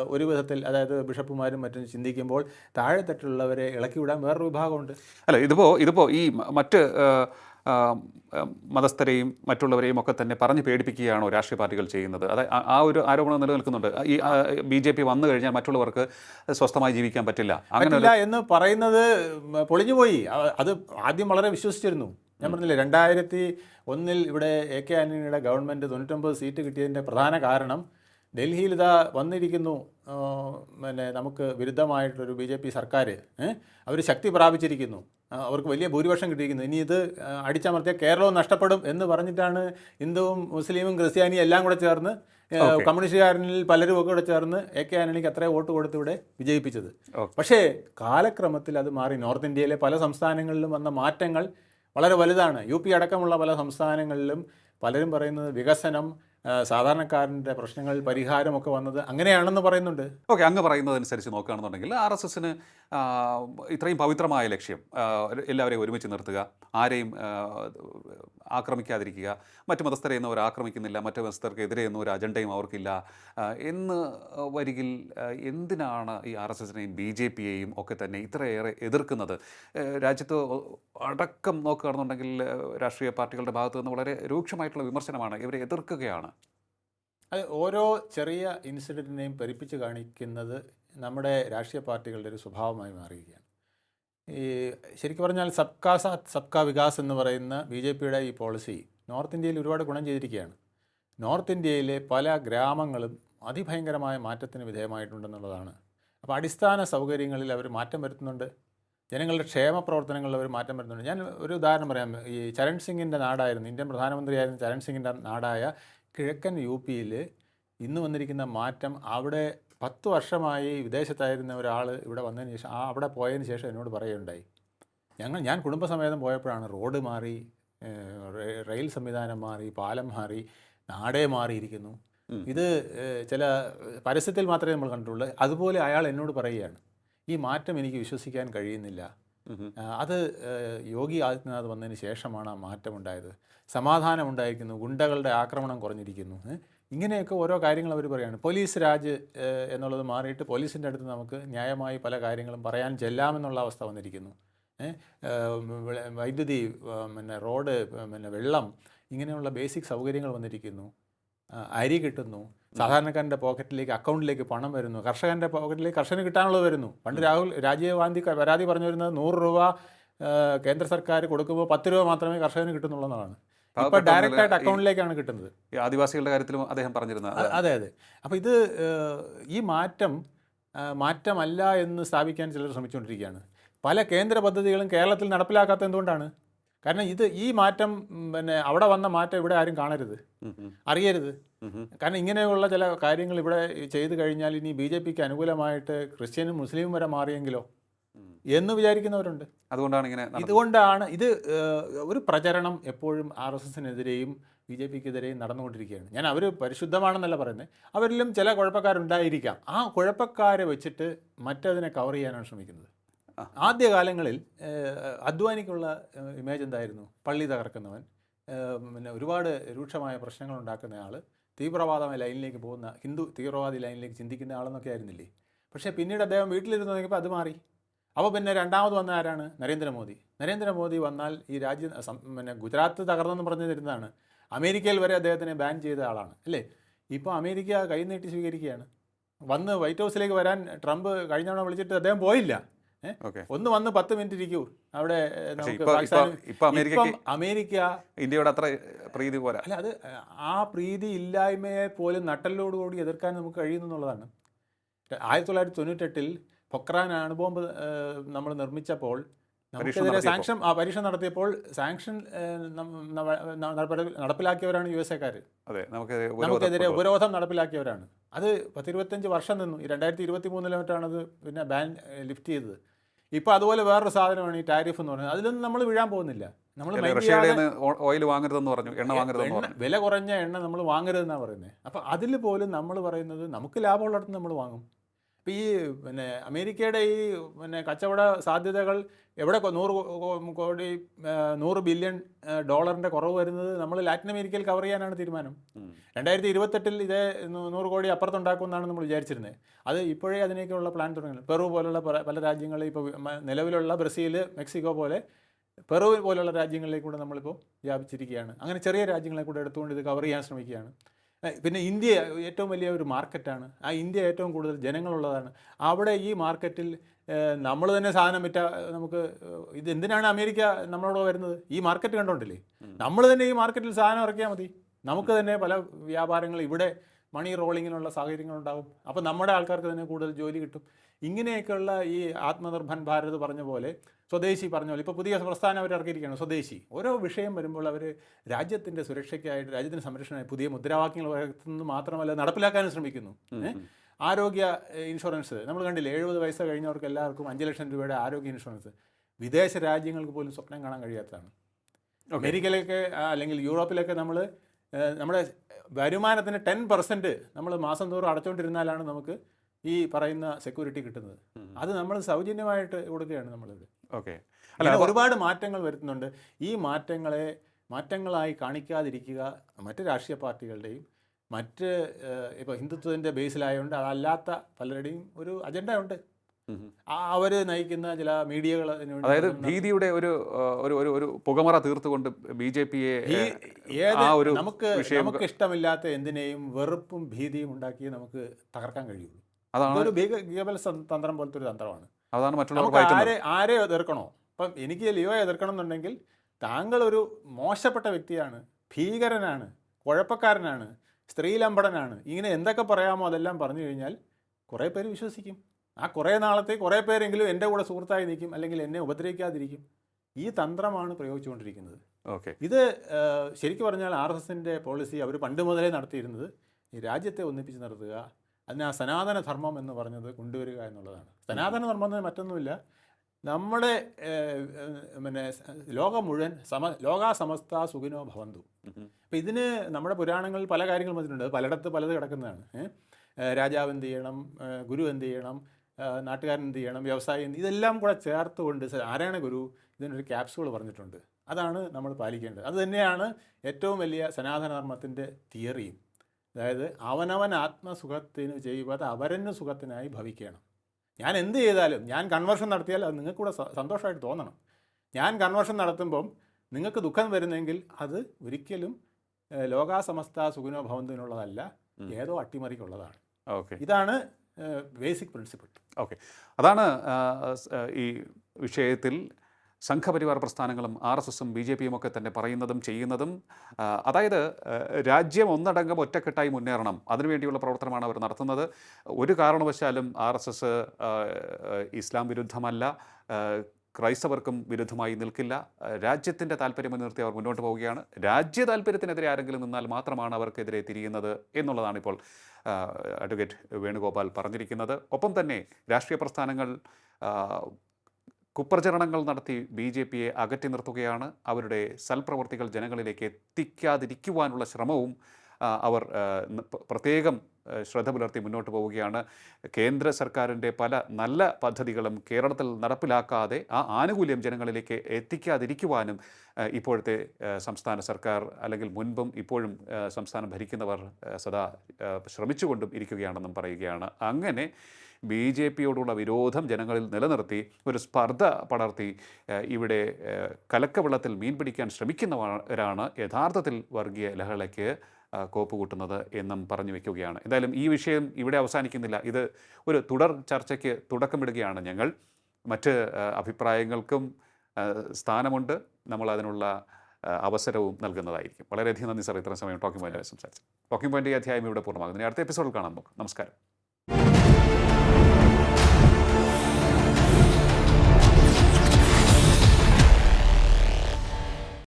ഒരു വിധത്തിൽ അതായത് ബിഷപ്പുമാരും മറ്റും ചിന്തിക്കുമ്പോൾ താഴെത്തട്ടിലുള്ളവരെ ഇളക്കി വിടാൻ വേറൊരു വിഭാഗമുണ്ട്. അല്ല ഇതിപ്പോൾ ഇതിപ്പോൾ ഈ മറ്റ് മതസ്ഥരെയും മറ്റുള്ളവരെയും ഒക്കെ തന്നെ പറഞ്ഞ് പേടിപ്പിക്കുകയാണോ രാഷ്ട്രീയ പാർട്ടികൾ ചെയ്യുന്നത്. അത് ആ- ആ ഒരു ആരോപണം നിലനിൽക്കുന്നുണ്ട്. ഈ ബി ജെ പി വന്നു കഴിഞ്ഞാൽ മറ്റുള്ളവർക്ക് സ്വസ്ഥമായി ജീവിക്കാൻ പറ്റില്ല. അങ്ങനെ എന്ന് പറയുന്നത് പൊളിഞ്ഞുപോയി അത് ആദ്യം വളരെ വിശ്വസിച്ചിരുന്നു. ഞാൻ പറഞ്ഞില്ലേ രണ്ടായിരത്തി ഒന്നിൽ ഇവിടെ എ കെ ആന്റണിയുടെ ഗവൺമെന്റ് തൊണ്ണൂറ്റൊമ്പത് സീറ്റ് കിട്ടിയതിന്റെ പ്രധാന കാരണം ഡൽഹിയിൽ ഇതാ വന്നിരിക്കുന്നു. പിന്നെ നമുക്ക് വിരുദ്ധമായിട്ടൊരു ബി ജെ പി സർക്കാർ അവർ ശക്തി പ്രാപിച്ചിരിക്കുന്നു. അവർക്ക് വലിയ ഭൂരിപക്ഷം കിട്ടിയിരിക്കുന്നു. ഇനി ഇത് അടിച്ചമർത്തിയ അടിച്ചമർത്തിയാൽ കേരളവും നഷ്ടപ്പെടും എന്ന് പറഞ്ഞിട്ടാണ് ഹിന്ദുവും മുസ്ലിമും ക്രിസ്ത്യാനിയും എല്ലാം കൂടെ ചേർന്ന് കമ്മ്യൂണിസ്റ്റുകാരനിൽ പലരും ഒക്കെ കൂടെ ചേർന്ന് എ കെ ആന്റണിക്ക് അത്രയും വോട്ട് കൊടുത്ത് ഇവിടെ വിജയിപ്പിച്ചത്. പക്ഷേ കാലക്രമത്തിൽ അത് മാറി. നോർത്ത് ഇന്ത്യയിലെ പല സംസ്ഥാനങ്ങളിലും വന്ന മാറ്റങ്ങൾ വളരെ വലുതാണ്. യു പി അടക്കമുള്ള പല സംസ്ഥാനങ്ങളിലും പലരും പറയുന്നത് വികസനം സാധാരണക്കാരന്റെ പ്രശ്നങ്ങൾ പരിഹാരമൊക്കെ വന്നത് അങ്ങനെയാണെന്ന് പറയുന്നുണ്ട്. ഓക്കെ അങ്ങ് പറയുന്നതനുസരിച്ച് നോക്കുകയാണെന്നുണ്ടെങ്കിൽ ആർ എസ് എസിന് ഇത്രയും പവിത്രമായ ലക്ഷ്യം എല്ലാവരെയും ഒരുമിച്ച് നിർത്തുക ആരെയും ആക്രമിക്കാതിരിക്കുക മറ്റു മതസ്ഥരെ അവർ ആക്രമിക്കുന്നില്ല മറ്റു മതസ്ഥർക്കെതിരെ ഒരു അജണ്ടയും അവർക്കില്ല എന്ന് വരികിൽ എന്തിനാണ് ഈ ആർ എസ് എസിനെയും ബി ജെ പിയെയും ഒക്കെ തന്നെ ഇത്രയേറെ എതിർക്കുന്നത്? രാജ്യത്ത് അടക്കം നോക്കുകയാണെന്നുണ്ടെങ്കിൽ രാഷ്ട്രീയ പാർട്ടികളുടെ ഭാഗത്തു നിന്ന് വളരെ രൂക്ഷമായിട്ടുള്ള വിമർശനമാണ് ഇവരെ എതിർക്കുകയാണ്. അത് ഓരോ ചെറിയ ഇൻസിഡന്റിനെയും പെരുപ്പിച്ച് കാണിക്കുന്നത് നമ്മുടെ രാഷ്ട്രീയ പാർട്ടികളുടെ ഒരു സ്വഭാവമായി മാറിയിരിക്കുകയാണ്. ഈ ശരിക്കും പറഞ്ഞാൽ സബ്കാ സബ്കാ വികാസ് എന്ന് പറയുന്ന ബി ജെ പിയുടെ ഈ പോളിസി നോർത്ത് ഇന്ത്യയിൽ ഒരുപാട് ഗുണം ചെയ്തിരിക്കുകയാണ്. നോർത്ത് ഇന്ത്യയിലെ പല ഗ്രാമങ്ങളും അതിഭയങ്കരമായ മാറ്റത്തിന് വിധേയമായിട്ടുണ്ടെന്നുള്ളതാണ്. അപ്പോൾ അടിസ്ഥാന സൗകര്യങ്ങളിൽ അവർ മാറ്റം വരുത്തുന്നുണ്ട്. ജനങ്ങളുടെ ക്ഷേമ പ്രവർത്തനങ്ങളിൽ അവർ മാറ്റം വരുത്തുന്നുണ്ട്. ഞാൻ ഒരു ഉദാഹരണം പറയാം. ഈ ചരൺ സിംഗിന്റെ നാടായിരുന്നു ഇന്ത്യൻ പ്രധാനമന്ത്രിയായിരുന്ന ചരൺ സിംഗിന്റെ നാടായ കിഴക്കൻ യു പിയിൽ ഇന്ന് വന്നിരിക്കുന്ന മാറ്റം അവിടെ പത്ത് വർഷമായി വിദേശത്തായിരുന്ന ഒരാൾ ഇവിടെ വന്നതിന് ശേഷം ആ അവിടെ പോയതിന് ശേഷം എന്നോട് പറയുകയുണ്ടായി. ഞങ്ങൾ ഞാൻ കുടുംബസമേതം പോയപ്പോഴാണ് റോഡ് മാറി റെയിൽ സംവിധാനം മാറി പാലം മാറി നാടേ മാറിയിരിക്കുന്നു. ഇത് ചില പരസ്യത്തിൽ മാത്രമേ നമ്മൾ കണ്ടിട്ടുള്ളൂ. അതുപോലെ അയാൾ എന്നോട് പറയുകയാണ് ഈ മാറ്റം എനിക്ക് വിശ്വസിക്കാൻ കഴിയുന്നില്ല. അത് യോഗി ആദിത്യനാഥ് വന്നതിന് ശേഷമാണ് ആ മാറ്റമുണ്ടായത്. സമാധാനം ഉണ്ടായിരിക്കുന്നു ഗുണ്ടകളുടെ ആക്രമണം കുറഞ്ഞിരിക്കുന്നു ഇങ്ങനെയൊക്കെ ഓരോ കാര്യങ്ങൾ അവർ പറയുകയാണ് പോലീസ് രാജ് എന്നുള്ളത് മാറിയിട്ട് പോലീസിന്റെ അടുത്ത് നമുക്ക് ന്യായമായി പല കാര്യങ്ങളും പറയാൻ ചെല്ലാമെന്നുള്ള അവസ്ഥ വന്നിരിക്കുന്നു വൈദ്യുതി പിന്നെ റോഡ് പിന്നെ വെള്ളം ഇങ്ങനെയുള്ള ബേസിക് സൗകര്യങ്ങൾ വന്നിരിക്കുന്നു. അരി കിട്ടുന്നു. സാധാരണക്കാരന്റെ പോക്കറ്റിലേക്ക് അക്കൗണ്ടിലേക്ക് പണം വരുന്നു. കർഷകന്റെ പോക്കറ്റിലേക്ക് കർഷകന് കിട്ടാനുള്ളത് വരുന്നു. പണ്ട് രാഹുൽ രാജീവ് ഗാന്ധി പരാതി പറഞ്ഞു വരുന്നത് നൂറ് രൂപ കേന്ദ്ര സർക്കാർ കൊടുക്കുമ്പോൾ പത്ത് രൂപ മാത്രമേ കർഷകന് കിട്ടുന്നുള്ളതാണ് ഇപ്പോൾ ഡയറക്റ്റായിട്ട് ഡയറക്റ്റ് ആയിട്ട് അക്കൗണ്ടിലേക്കാണ് കിട്ടുന്നത്. ഈ ആദിവാസികളുടെ കാര്യത്തിലും അദ്ദേഹം പറഞ്ഞിരുന്നത് അതെ അതെ. അപ്പോൾ ഇത് ഈ മാറ്റം മാറ്റമല്ല എന്ന് സ്ഥാപിക്കാൻ ചിലർ ശ്രമിച്ചുകൊണ്ടിരിക്കുകയാണ്. പല കേന്ദ്ര പദ്ധതികളും കേരളത്തിൽ നടപ്പിലാക്കാത്ത എന്തുകൊണ്ടാണ്? കാരണം ഇത് ഈ മാറ്റം പിന്നെ അവിടെ വന്ന മാറ്റം ഇവിടെ ആരും കാണരുത്. അറിയരുത്. കാരണം ഇങ്ങനെയുള്ള ചില കാര്യങ്ങൾ ഇവിടെ ചെയ്തു കഴിഞ്ഞാൽ ഇനി ബി ജെ പിക്ക് അനുകൂലമായിട്ട് ക്രിസ്ത്യനും മുസ്ലിമും വരെ മാറിയെങ്കിലോ? എന്ന് വിചാരിക്കുന്നവരുണ്ട്. അതുകൊണ്ടാണ് ഇങ്ങനെ ഇതുകൊണ്ടാണ് ഇത് ഒരു പ്രചരണം എപ്പോഴും ആർ എസ് എസിനെതിരെയും ബി ജെ പിക്കെതിരെയും നടന്നുകൊണ്ടിരിക്കുകയാണ്. ഞാൻ അവർ പരിശുദ്ധമാണെന്നല്ല പറയുന്നത് അവരിലും ചില കുഴപ്പക്കാരുണ്ടായിരിക്കാം. ആ കുഴപ്പക്കാരെ വെച്ചിട്ട് മറ്റതിനെ കവർ ചെയ്യാനാണ് ശ്രമിക്കുന്നത്. ആ. ആദ്യകാലങ്ങളിൽ അധ്വാനിക്കുള്ള അദ്വാനിക്കുള്ള ഇമേജ് എന്തായിരുന്നു? പള്ളി തകർക്കുന്നവൻ. പിന്നെ ഒരുപാട് രൂക്ഷമായ പ്രശ്നങ്ങൾ ഉണ്ടാക്കുന്ന ആൾ തീവ്രവാദ ലൈനിലേക്ക് പോകുന്ന ഹിന്ദു തീവ്രവാദി ലൈനിലേക്ക് ചിന്തിക്കുന്ന ആളെന്നൊക്കെ ആയിരുന്നില്ലേ? പക്ഷേ പിന്നീട് അദ്ദേഹം വീട്ടിലിരുന്ന് നോക്കിയപ്പോൾ അത് മാറി. അപ്പോൾ പിന്നെ രണ്ടാമത് വന്ന ആരാണ്? നരേന്ദ്രമോദി. നരേന്ദ്രമോദി വന്നാൽ ഈ രാജ്യം പിന്നെ ഗുജറാത്ത് തകർന്നെന്ന് പറഞ്ഞിരുന്നതാണ് അമേരിക്കയിൽ വരെ അദ്ദേഹത്തിനെ ബാൻ ചെയ്ത ആളാണ് അല്ലേ? ഇപ്പോൾ അമേരിക്ക കൈനീട്ടി സ്വീകരിക്കുകയാണ്. വന്ന് വൈറ്റ് ഹൗസിലേക്ക് വരാൻ ട്രംപ് കഴിഞ്ഞ തവണ വിളിച്ചിട്ട് അദ്ദേഹം പോയില്ല. ഒന്ന് വന്ന് പത്ത് മിനിറ്റ് ഇരിക്കൂ. അവിടെ അമേരിക്ക ഇന്ത്യയുടെ അത്ര പ്രീതി പോലെ അല്ല അത് ആ പ്രീതി ഇല്ലായ്മയെ പോലും നട്ടലോടുകൂടി എതിർക്കാൻ നമുക്ക് കഴിയുന്നു എന്നുള്ളതാണ്. ആയിരത്തി തൊള്ളായിരത്തി തൊണ്ണൂറ്റെട്ടിൽ പൊക്രാൻ അണുബോംബ് നമ്മൾ നിർമ്മിച്ചപ്പോൾ നമുക്കെതിരെ. സാങ്ഷൻ ആ പരീക്ഷ നടത്തിയപ്പോൾ സാങ്ഷൻ നടപ്പിലാക്കിയവരാണ് യു എസ് എക്കാർ നമുക്കെതിരെ ഉപരോധം നടപ്പിലാക്കിയവരാണ്. അത് പത്തിരുപത്തഞ്ച് വർഷം നിന്നു. രണ്ടായിരത്തി ഇരുപത്തി മൂന്നിലെ അത് പിന്നെ ബാൻ ലിഫ്റ്റ് ചെയ്തത്. ഇപ്പോൾ അതുപോലെ വേറൊരു സാധനമാണ് ഈ ടാരിഫ് എന്ന് പറയുന്നത്. അതിലൊന്നും നമ്മൾ വീഴാൻ പോകുന്നില്ല. നമ്മൾ ഓയിൽ വാങ്ങരുതെന്ന് പറഞ്ഞു എണ്ണ വാങ്ങരുതെന്ന് പറഞ്ഞു. വില കുറഞ്ഞ എണ്ണ നമ്മൾ വാങ്ങരുതെന്നാണ് പറയുന്നത് അപ്പോൾ അതിൽ പോലും നമ്മൾ പറയുന്നത് നമുക്ക് ലാഭമുള്ളിടത്ത് നമ്മൾ വാങ്ങും. അപ്പോൾ ഈ പിന്നെ അമേരിക്കയുടെ ഈ പിന്നെ കച്ചവട സാധ്യതകൾ എവിടെ നൂറ് കോടി നൂറ് ബില്യൺ ഡോളറിന്റെ കുറവ് വരുന്നത് നമ്മൾ ലാറ്റിൻ അമേരിക്കയിൽ കവർ ചെയ്യാനാണ് തീരുമാനം. രണ്ടായിരത്തി ഇരുപത്തെട്ടിൽ ഇതേ നൂറ് കോടി അപ്പുറത്തുണ്ടാക്കുമെന്നാണ് നമ്മൾ വിചാരിച്ചിരുന്നത് അത് ഇപ്പോഴേ അതിനേക്കുള്ള പ്ലാൻ തുടങ്ങി പെറു പോലുള്ള പല- രാജ്യങ്ങളിൽ ഇപ്പോൾ നിലവിലുള്ള ബ്രസീൽ മെക്സിക്കോ പോലെ പെറു പോലുള്ള രാജ്യങ്ങളിലേക്ക് കൂടെ നമ്മളിപ്പോൾ വ്യാപിച്ചിരിക്കുകയാണ്. അങ്ങനെ ചെറിയ രാജ്യങ്ങളെ കൂടെ എടുത്തുകൊണ്ട് ഇത് കവർ ചെയ്യാൻ ശ്രമിക്കുകയാണ്. പിന്നെ ഇന്ത്യ ഏറ്റവും വലിയ ഒരു മാർക്കറ്റാണ് ആ ഇന്ത്യ ഏറ്റവും കൂടുതൽ ജനങ്ങളുള്ളതാണ്. അവിടെ ഈ മാർക്കറ്റിൽ നമ്മൾ തന്നെ സാധനം വിറ്റ നമുക്ക് ഇത് എന്തിനാണ് അമേരിക്ക നമ്മളോട് വരുന്നത്? ഈ മാർക്കറ്റ് കണ്ടോണ്ടില്ലേ? നമ്മൾ തന്നെ ഈ മാർക്കറ്റിൽ സാധനം ഇറക്കിയാൽ മതി. നമുക്ക് തന്നെ പല വ്യാപാരങ്ങൾ ഇവിടെ മണി റോളിങ്ങിനുള്ള സാഹചര്യങ്ങളുണ്ടാകും അപ്പോൾ നമ്മുടെ ആൾക്കാർക്ക് തന്നെ കൂടുതൽ ജോലി കിട്ടും. ഇങ്ങനെയൊക്കെയുള്ള ഈ ആത്മനിർഭൻ ഭാരത് പറഞ്ഞ പോലെ സ്വദേശി പറഞ്ഞ പോലെ ഇപ്പോൾ പുതിയ പ്രസ്ഥാനം അവർ ഇറക്കിയിരിക്കുകയാണ് സ്വദേശി. ഓരോ വിഷയം വരുമ്പോൾ അവർ രാജ്യത്തിന്റെ സുരക്ഷയ്ക്കായിട്ട് രാജ്യത്തിന്റെ സംരക്ഷണമായി പുതിയ മുദ്രാവാക്യങ്ങൾ ഉയർത്തുന്നത് മാത്രമല്ല നടപ്പിലാക്കാനും ശ്രമിക്കുന്നു? ആരോഗ്യ ഇൻഷുറൻസ്. നമ്മൾ കണ്ടില്ലേ എഴുപത് വയസ്സ് കഴിഞ്ഞവർക്ക് എല്ലാവർക്കും അഞ്ച് ലക്ഷം രൂപയുടെ ആരോഗ്യ ഇൻഷുറൻസ്. വിദേശ രാജ്യങ്ങൾക്ക് പോലും സ്വപ്നം കാണാൻ കഴിയാത്തതാണ്. അമേരിക്കയിലൊക്കെ അല്ലെങ്കിൽ യൂറോപ്പിലൊക്കെ നമ്മൾ നമ്മുടെ വരുമാനത്തിന് ടെൻ പെർസെന്റ് നമ്മൾ മാസം തോറും അടച്ചുകൊണ്ടിരുന്നാലാണ് നമുക്ക് ഈ പറയുന്ന സെക്യൂരിറ്റി കിട്ടുന്നത്. അത് നമ്മൾ സൗജന്യമായിട്ട് കൊടുക്കുകയാണ് നമ്മളിത്. ഓക്കെ. അല്ല ഒരുപാട് മാറ്റങ്ങൾ വരുത്തുന്നുണ്ട്. ഈ മാറ്റങ്ങളെ മാറ്റങ്ങളായി കാണിക്കാതിരിക്കുക മറ്റ് രാഷ്ട്രീയ പാർട്ടികളുടെയും മറ്റ് ഇപ്പോൾ ഹിന്ദുത്വത്തിന്റെ ബേസിലായതുകൊണ്ട് അതല്ലാത്ത പലരുടെയും ഒരു അജണ്ട ഉണ്ട് അവർ നയിക്കുന്ന ചില മീഡിയകൾ അതായത് ഭീതിയുടെ ഒരു ഒരു ഒരു ഒരു പുകമറ തീർത്തുകൊണ്ട് ബി ജെ പിയെ നമുക്ക് നമുക്ക് ഇഷ്ടമില്ലാത്ത എന്തിനേയും വെറുപ്പും ഭീതിയും ഉണ്ടാക്കി നമുക്ക് തകർക്കാൻ കഴിയുള്ളൂ. അതാണ് ഒരു ഭീകബല തന്ത്രം പോലത്തെ ഒരു തന്ത്രമാണ്. അതാണ് മറ്റുള്ളവർ ആരെ ആരെ എതിർക്കണോ? അപ്പം എനിക്ക് ലിയോ എതിർക്കണം എന്നുണ്ടെങ്കിൽ താങ്കൾ ഒരു മോശപ്പെട്ട വ്യക്തിയാണ് ഭീകരനാണ് കുഴപ്പക്കാരനാണ്. സ്ത്രീലമ്പടനാണ്. ഇങ്ങനെ എന്തൊക്കെ പറയാമോ അതെല്ലാം പറഞ്ഞു കഴിഞ്ഞാൽ കുറേ പേര് വിശ്വസിക്കും. ആ കുറേ നാളത്തെ കുറേ പേരെങ്കിലും എന്റെ കൂടെ സുഹൃത്തായി നിൽക്കും അല്ലെങ്കിൽ എന്നെ ഉപദ്രവിക്കാതിരിക്കും. ഈ തന്ത്രമാണ് പ്രയോഗിച്ചുകൊണ്ടിരിക്കുന്നത്. ഓക്കെ. ഇത് ശരിക്കും പറഞ്ഞാൽ ആർ എസ് എസിന്റെ പോളിസി അവർ പണ്ട് മുതലേ നടത്തിയിരുന്നത് ഈ രാജ്യത്തെ ഒന്നിപ്പിച്ച് നിർത്തുക അതിന് ആ സനാതന ധർമ്മം എന്ന് പറഞ്ഞത് കൊണ്ടുവരിക എന്നുള്ളതാണ്. സനാതന ധർമ്മം എന്ന് മറ്റൊന്നുമില്ല. നമ്മുടെ പിന്നെ ലോകം മുഴുവൻ സമ ലോകാസമസ്ത സുഖിനോ ഭവന്തു. അപ്പം ഇതിന് നമ്മുടെ പുരാണങ്ങളിൽ പല കാര്യങ്ങളും വന്നിട്ടുണ്ട്. പലയിടത്ത് പലത് കിടക്കുന്നതാണ്. രാജാവ് എന്ത് ചെയ്യണം? ഗുരു എന്ത് ചെയ്യണം? നാട്ടുകാരൻ എന്ത് ചെയ്യണം? വ്യവസായി എന്ത് ഇതെല്ലാം കൂടെ ചേർത്തുകൊണ്ട് ആരാണ് ഗുരു? ഇതിനൊരു ക്യാപ്സുകൾ പറഞ്ഞിട്ടുണ്ട്. അതാണ് നമ്മൾ പാലിക്കേണ്ടത്. അത് തന്നെയാണ് ഏറ്റവും വലിയ സനാതനധർമ്മത്തിന്റെ തിയറിയും. അതായത് അവനവൻ ആത്മസുഖത്തിന് ചെയ്യുവത് അവരന് സുഖത്തിനായി ഭവിക്കണം. ഞാൻ എന്ത് ചെയ്താലും ഞാൻ കൺവേർഷൻ നടത്തിയാൽ അത് നിങ്ങൾക്കൂടെ സന്തോഷമായിട്ട് തോന്നണം. ഞാൻ കൺവേർഷൻ നടത്തുമ്പം നിങ്ങൾക്ക് ദുഃഖം വരുന്നെങ്കിൽ അത് ഒരിക്കലും ലോകാസമസ്ത സുഖിനോ ഭവന്തിനുള്ളതല്ല. ഏതോ അട്ടിമറിക്കുള്ളതാണ്. ഓക്കെ. ഇതാണ് ബേസിക് പ്രിൻസിപ്പിൾ. ഓക്കെ. അതാണ് ഈ വിഷയത്തിൽ സംഘപരിവാർ പ്രസ്ഥാനങ്ങളും ആർ എസ് എസും ബി ജെ പിയും ഒക്കെ തന്നെ പറയുന്നതും ചെയ്യുന്നതും അതായത് രാജ്യം ഒന്നടങ്കം ഒറ്റക്കെട്ടായി മുന്നേറണം. അതിനുവേണ്ടിയുള്ള പ്രവർത്തനമാണ് അവർ നടത്തുന്നത്. ഒരു കാരണവശാലും ആർ എസ് എസ് ഇസ്ലാം വിരുദ്ധമല്ല. ക്രൈസ്തവർക്കും വിരുദ്ധമായി നിൽക്കില്ല. രാജ്യത്തിന്റെ താല്പര്യം മുൻനിർത്തി അവർ മുന്നോട്ട് പോവുകയാണ്. രാജ്യ താല്പര്യത്തിനെതിരെ ആരെങ്കിലും നിന്നാൽ മാത്രമാണ് അവർക്കെതിരെ തിരിയുന്നത് എന്നുള്ളതാണ് ഇപ്പോൾ അഡ്വക്കേറ്റ് വേണുഗോപാൽ പറഞ്ഞിരിക്കുന്നത്. ഒപ്പം തന്നെ രാഷ്ട്രീയ പ്രസ്ഥാനങ്ങൾ കുപ്രചരണങ്ങൾ നടത്തി ബി ജെ പിയെ അകറ്റി നിർത്തുകയാണ്. അവരുടെ സൽപ്രവർത്തികൾ ജനങ്ങളിലേക്ക് എത്തിക്കാതിരിക്കുവാനുള്ള ശ്രമവും അവർ പ്രത്യേകം ശ്രദ്ധ പുലർത്തി മുന്നോട്ട് പോവുകയാണ്. കേന്ദ്ര സർക്കാരിന്റെ പല നല്ല പദ്ധതികളും കേരളത്തിൽ നടപ്പിലാക്കാതെ ആ ആനുകൂല്യം ജനങ്ങളിലേക്ക് എത്തിക്കാതിരിക്കുവാനും ഇപ്പോഴത്തെ സംസ്ഥാന സർക്കാർ അല്ലെങ്കിൽ മുൻപും ഇപ്പോഴും സംസ്ഥാനം ഭരിക്കുന്നവർ സദാ ശ്രമിച്ചുകൊണ്ടും ഇരിക്കുകയാണെന്നും പറയുകയാണ്. അങ്ങനെ ബി ജെ പിയോടുള്ള വിരോധം ജനങ്ങളിൽ നിലനിർത്തി ഒരു സ്പർദ്ധ പടർത്തി ഇവിടെ കലക്കവെള്ളത്തിൽ മീൻ പിടിക്കാൻ ശ്രമിക്കുന്നവരാണ് യഥാർത്ഥത്തിൽ വർഗീയ ലഹളയ്ക്ക് കോപ്പ് കൂട്ടുന്നത് എന്നും പറഞ്ഞു വെക്കുകയാണ്. എന്തായാലും ഈ വിഷയം ഇവിടെ അവസാനിക്കുന്നില്ല. ഇത് ഒരു തുടർ ചർച്ചയ്ക്ക് തുടക്കമിടുകയാണ് ഞങ്ങൾ. മറ്റ് അഭിപ്രായങ്ങൾക്കും സ്ഥാനമുണ്ട്. നമ്മൾ അതിനുള്ള അവസരവും നൽകുന്നതായിരിക്കും. വളരെയധികം നന്ദി സാർ. ഇത്രയും സമയം ടോക്കിംഗ് പോയിന്റ് സംസാരിച്ചു ടോക്കിംഗ് പോയിന്റ് ഈ അധ്യായം ഇവിടെ പൂർണമാകുന്നു അടുത്ത എപ്പിസോഡിൽ കാണാം നമുക്ക്. നമസ്കാരം.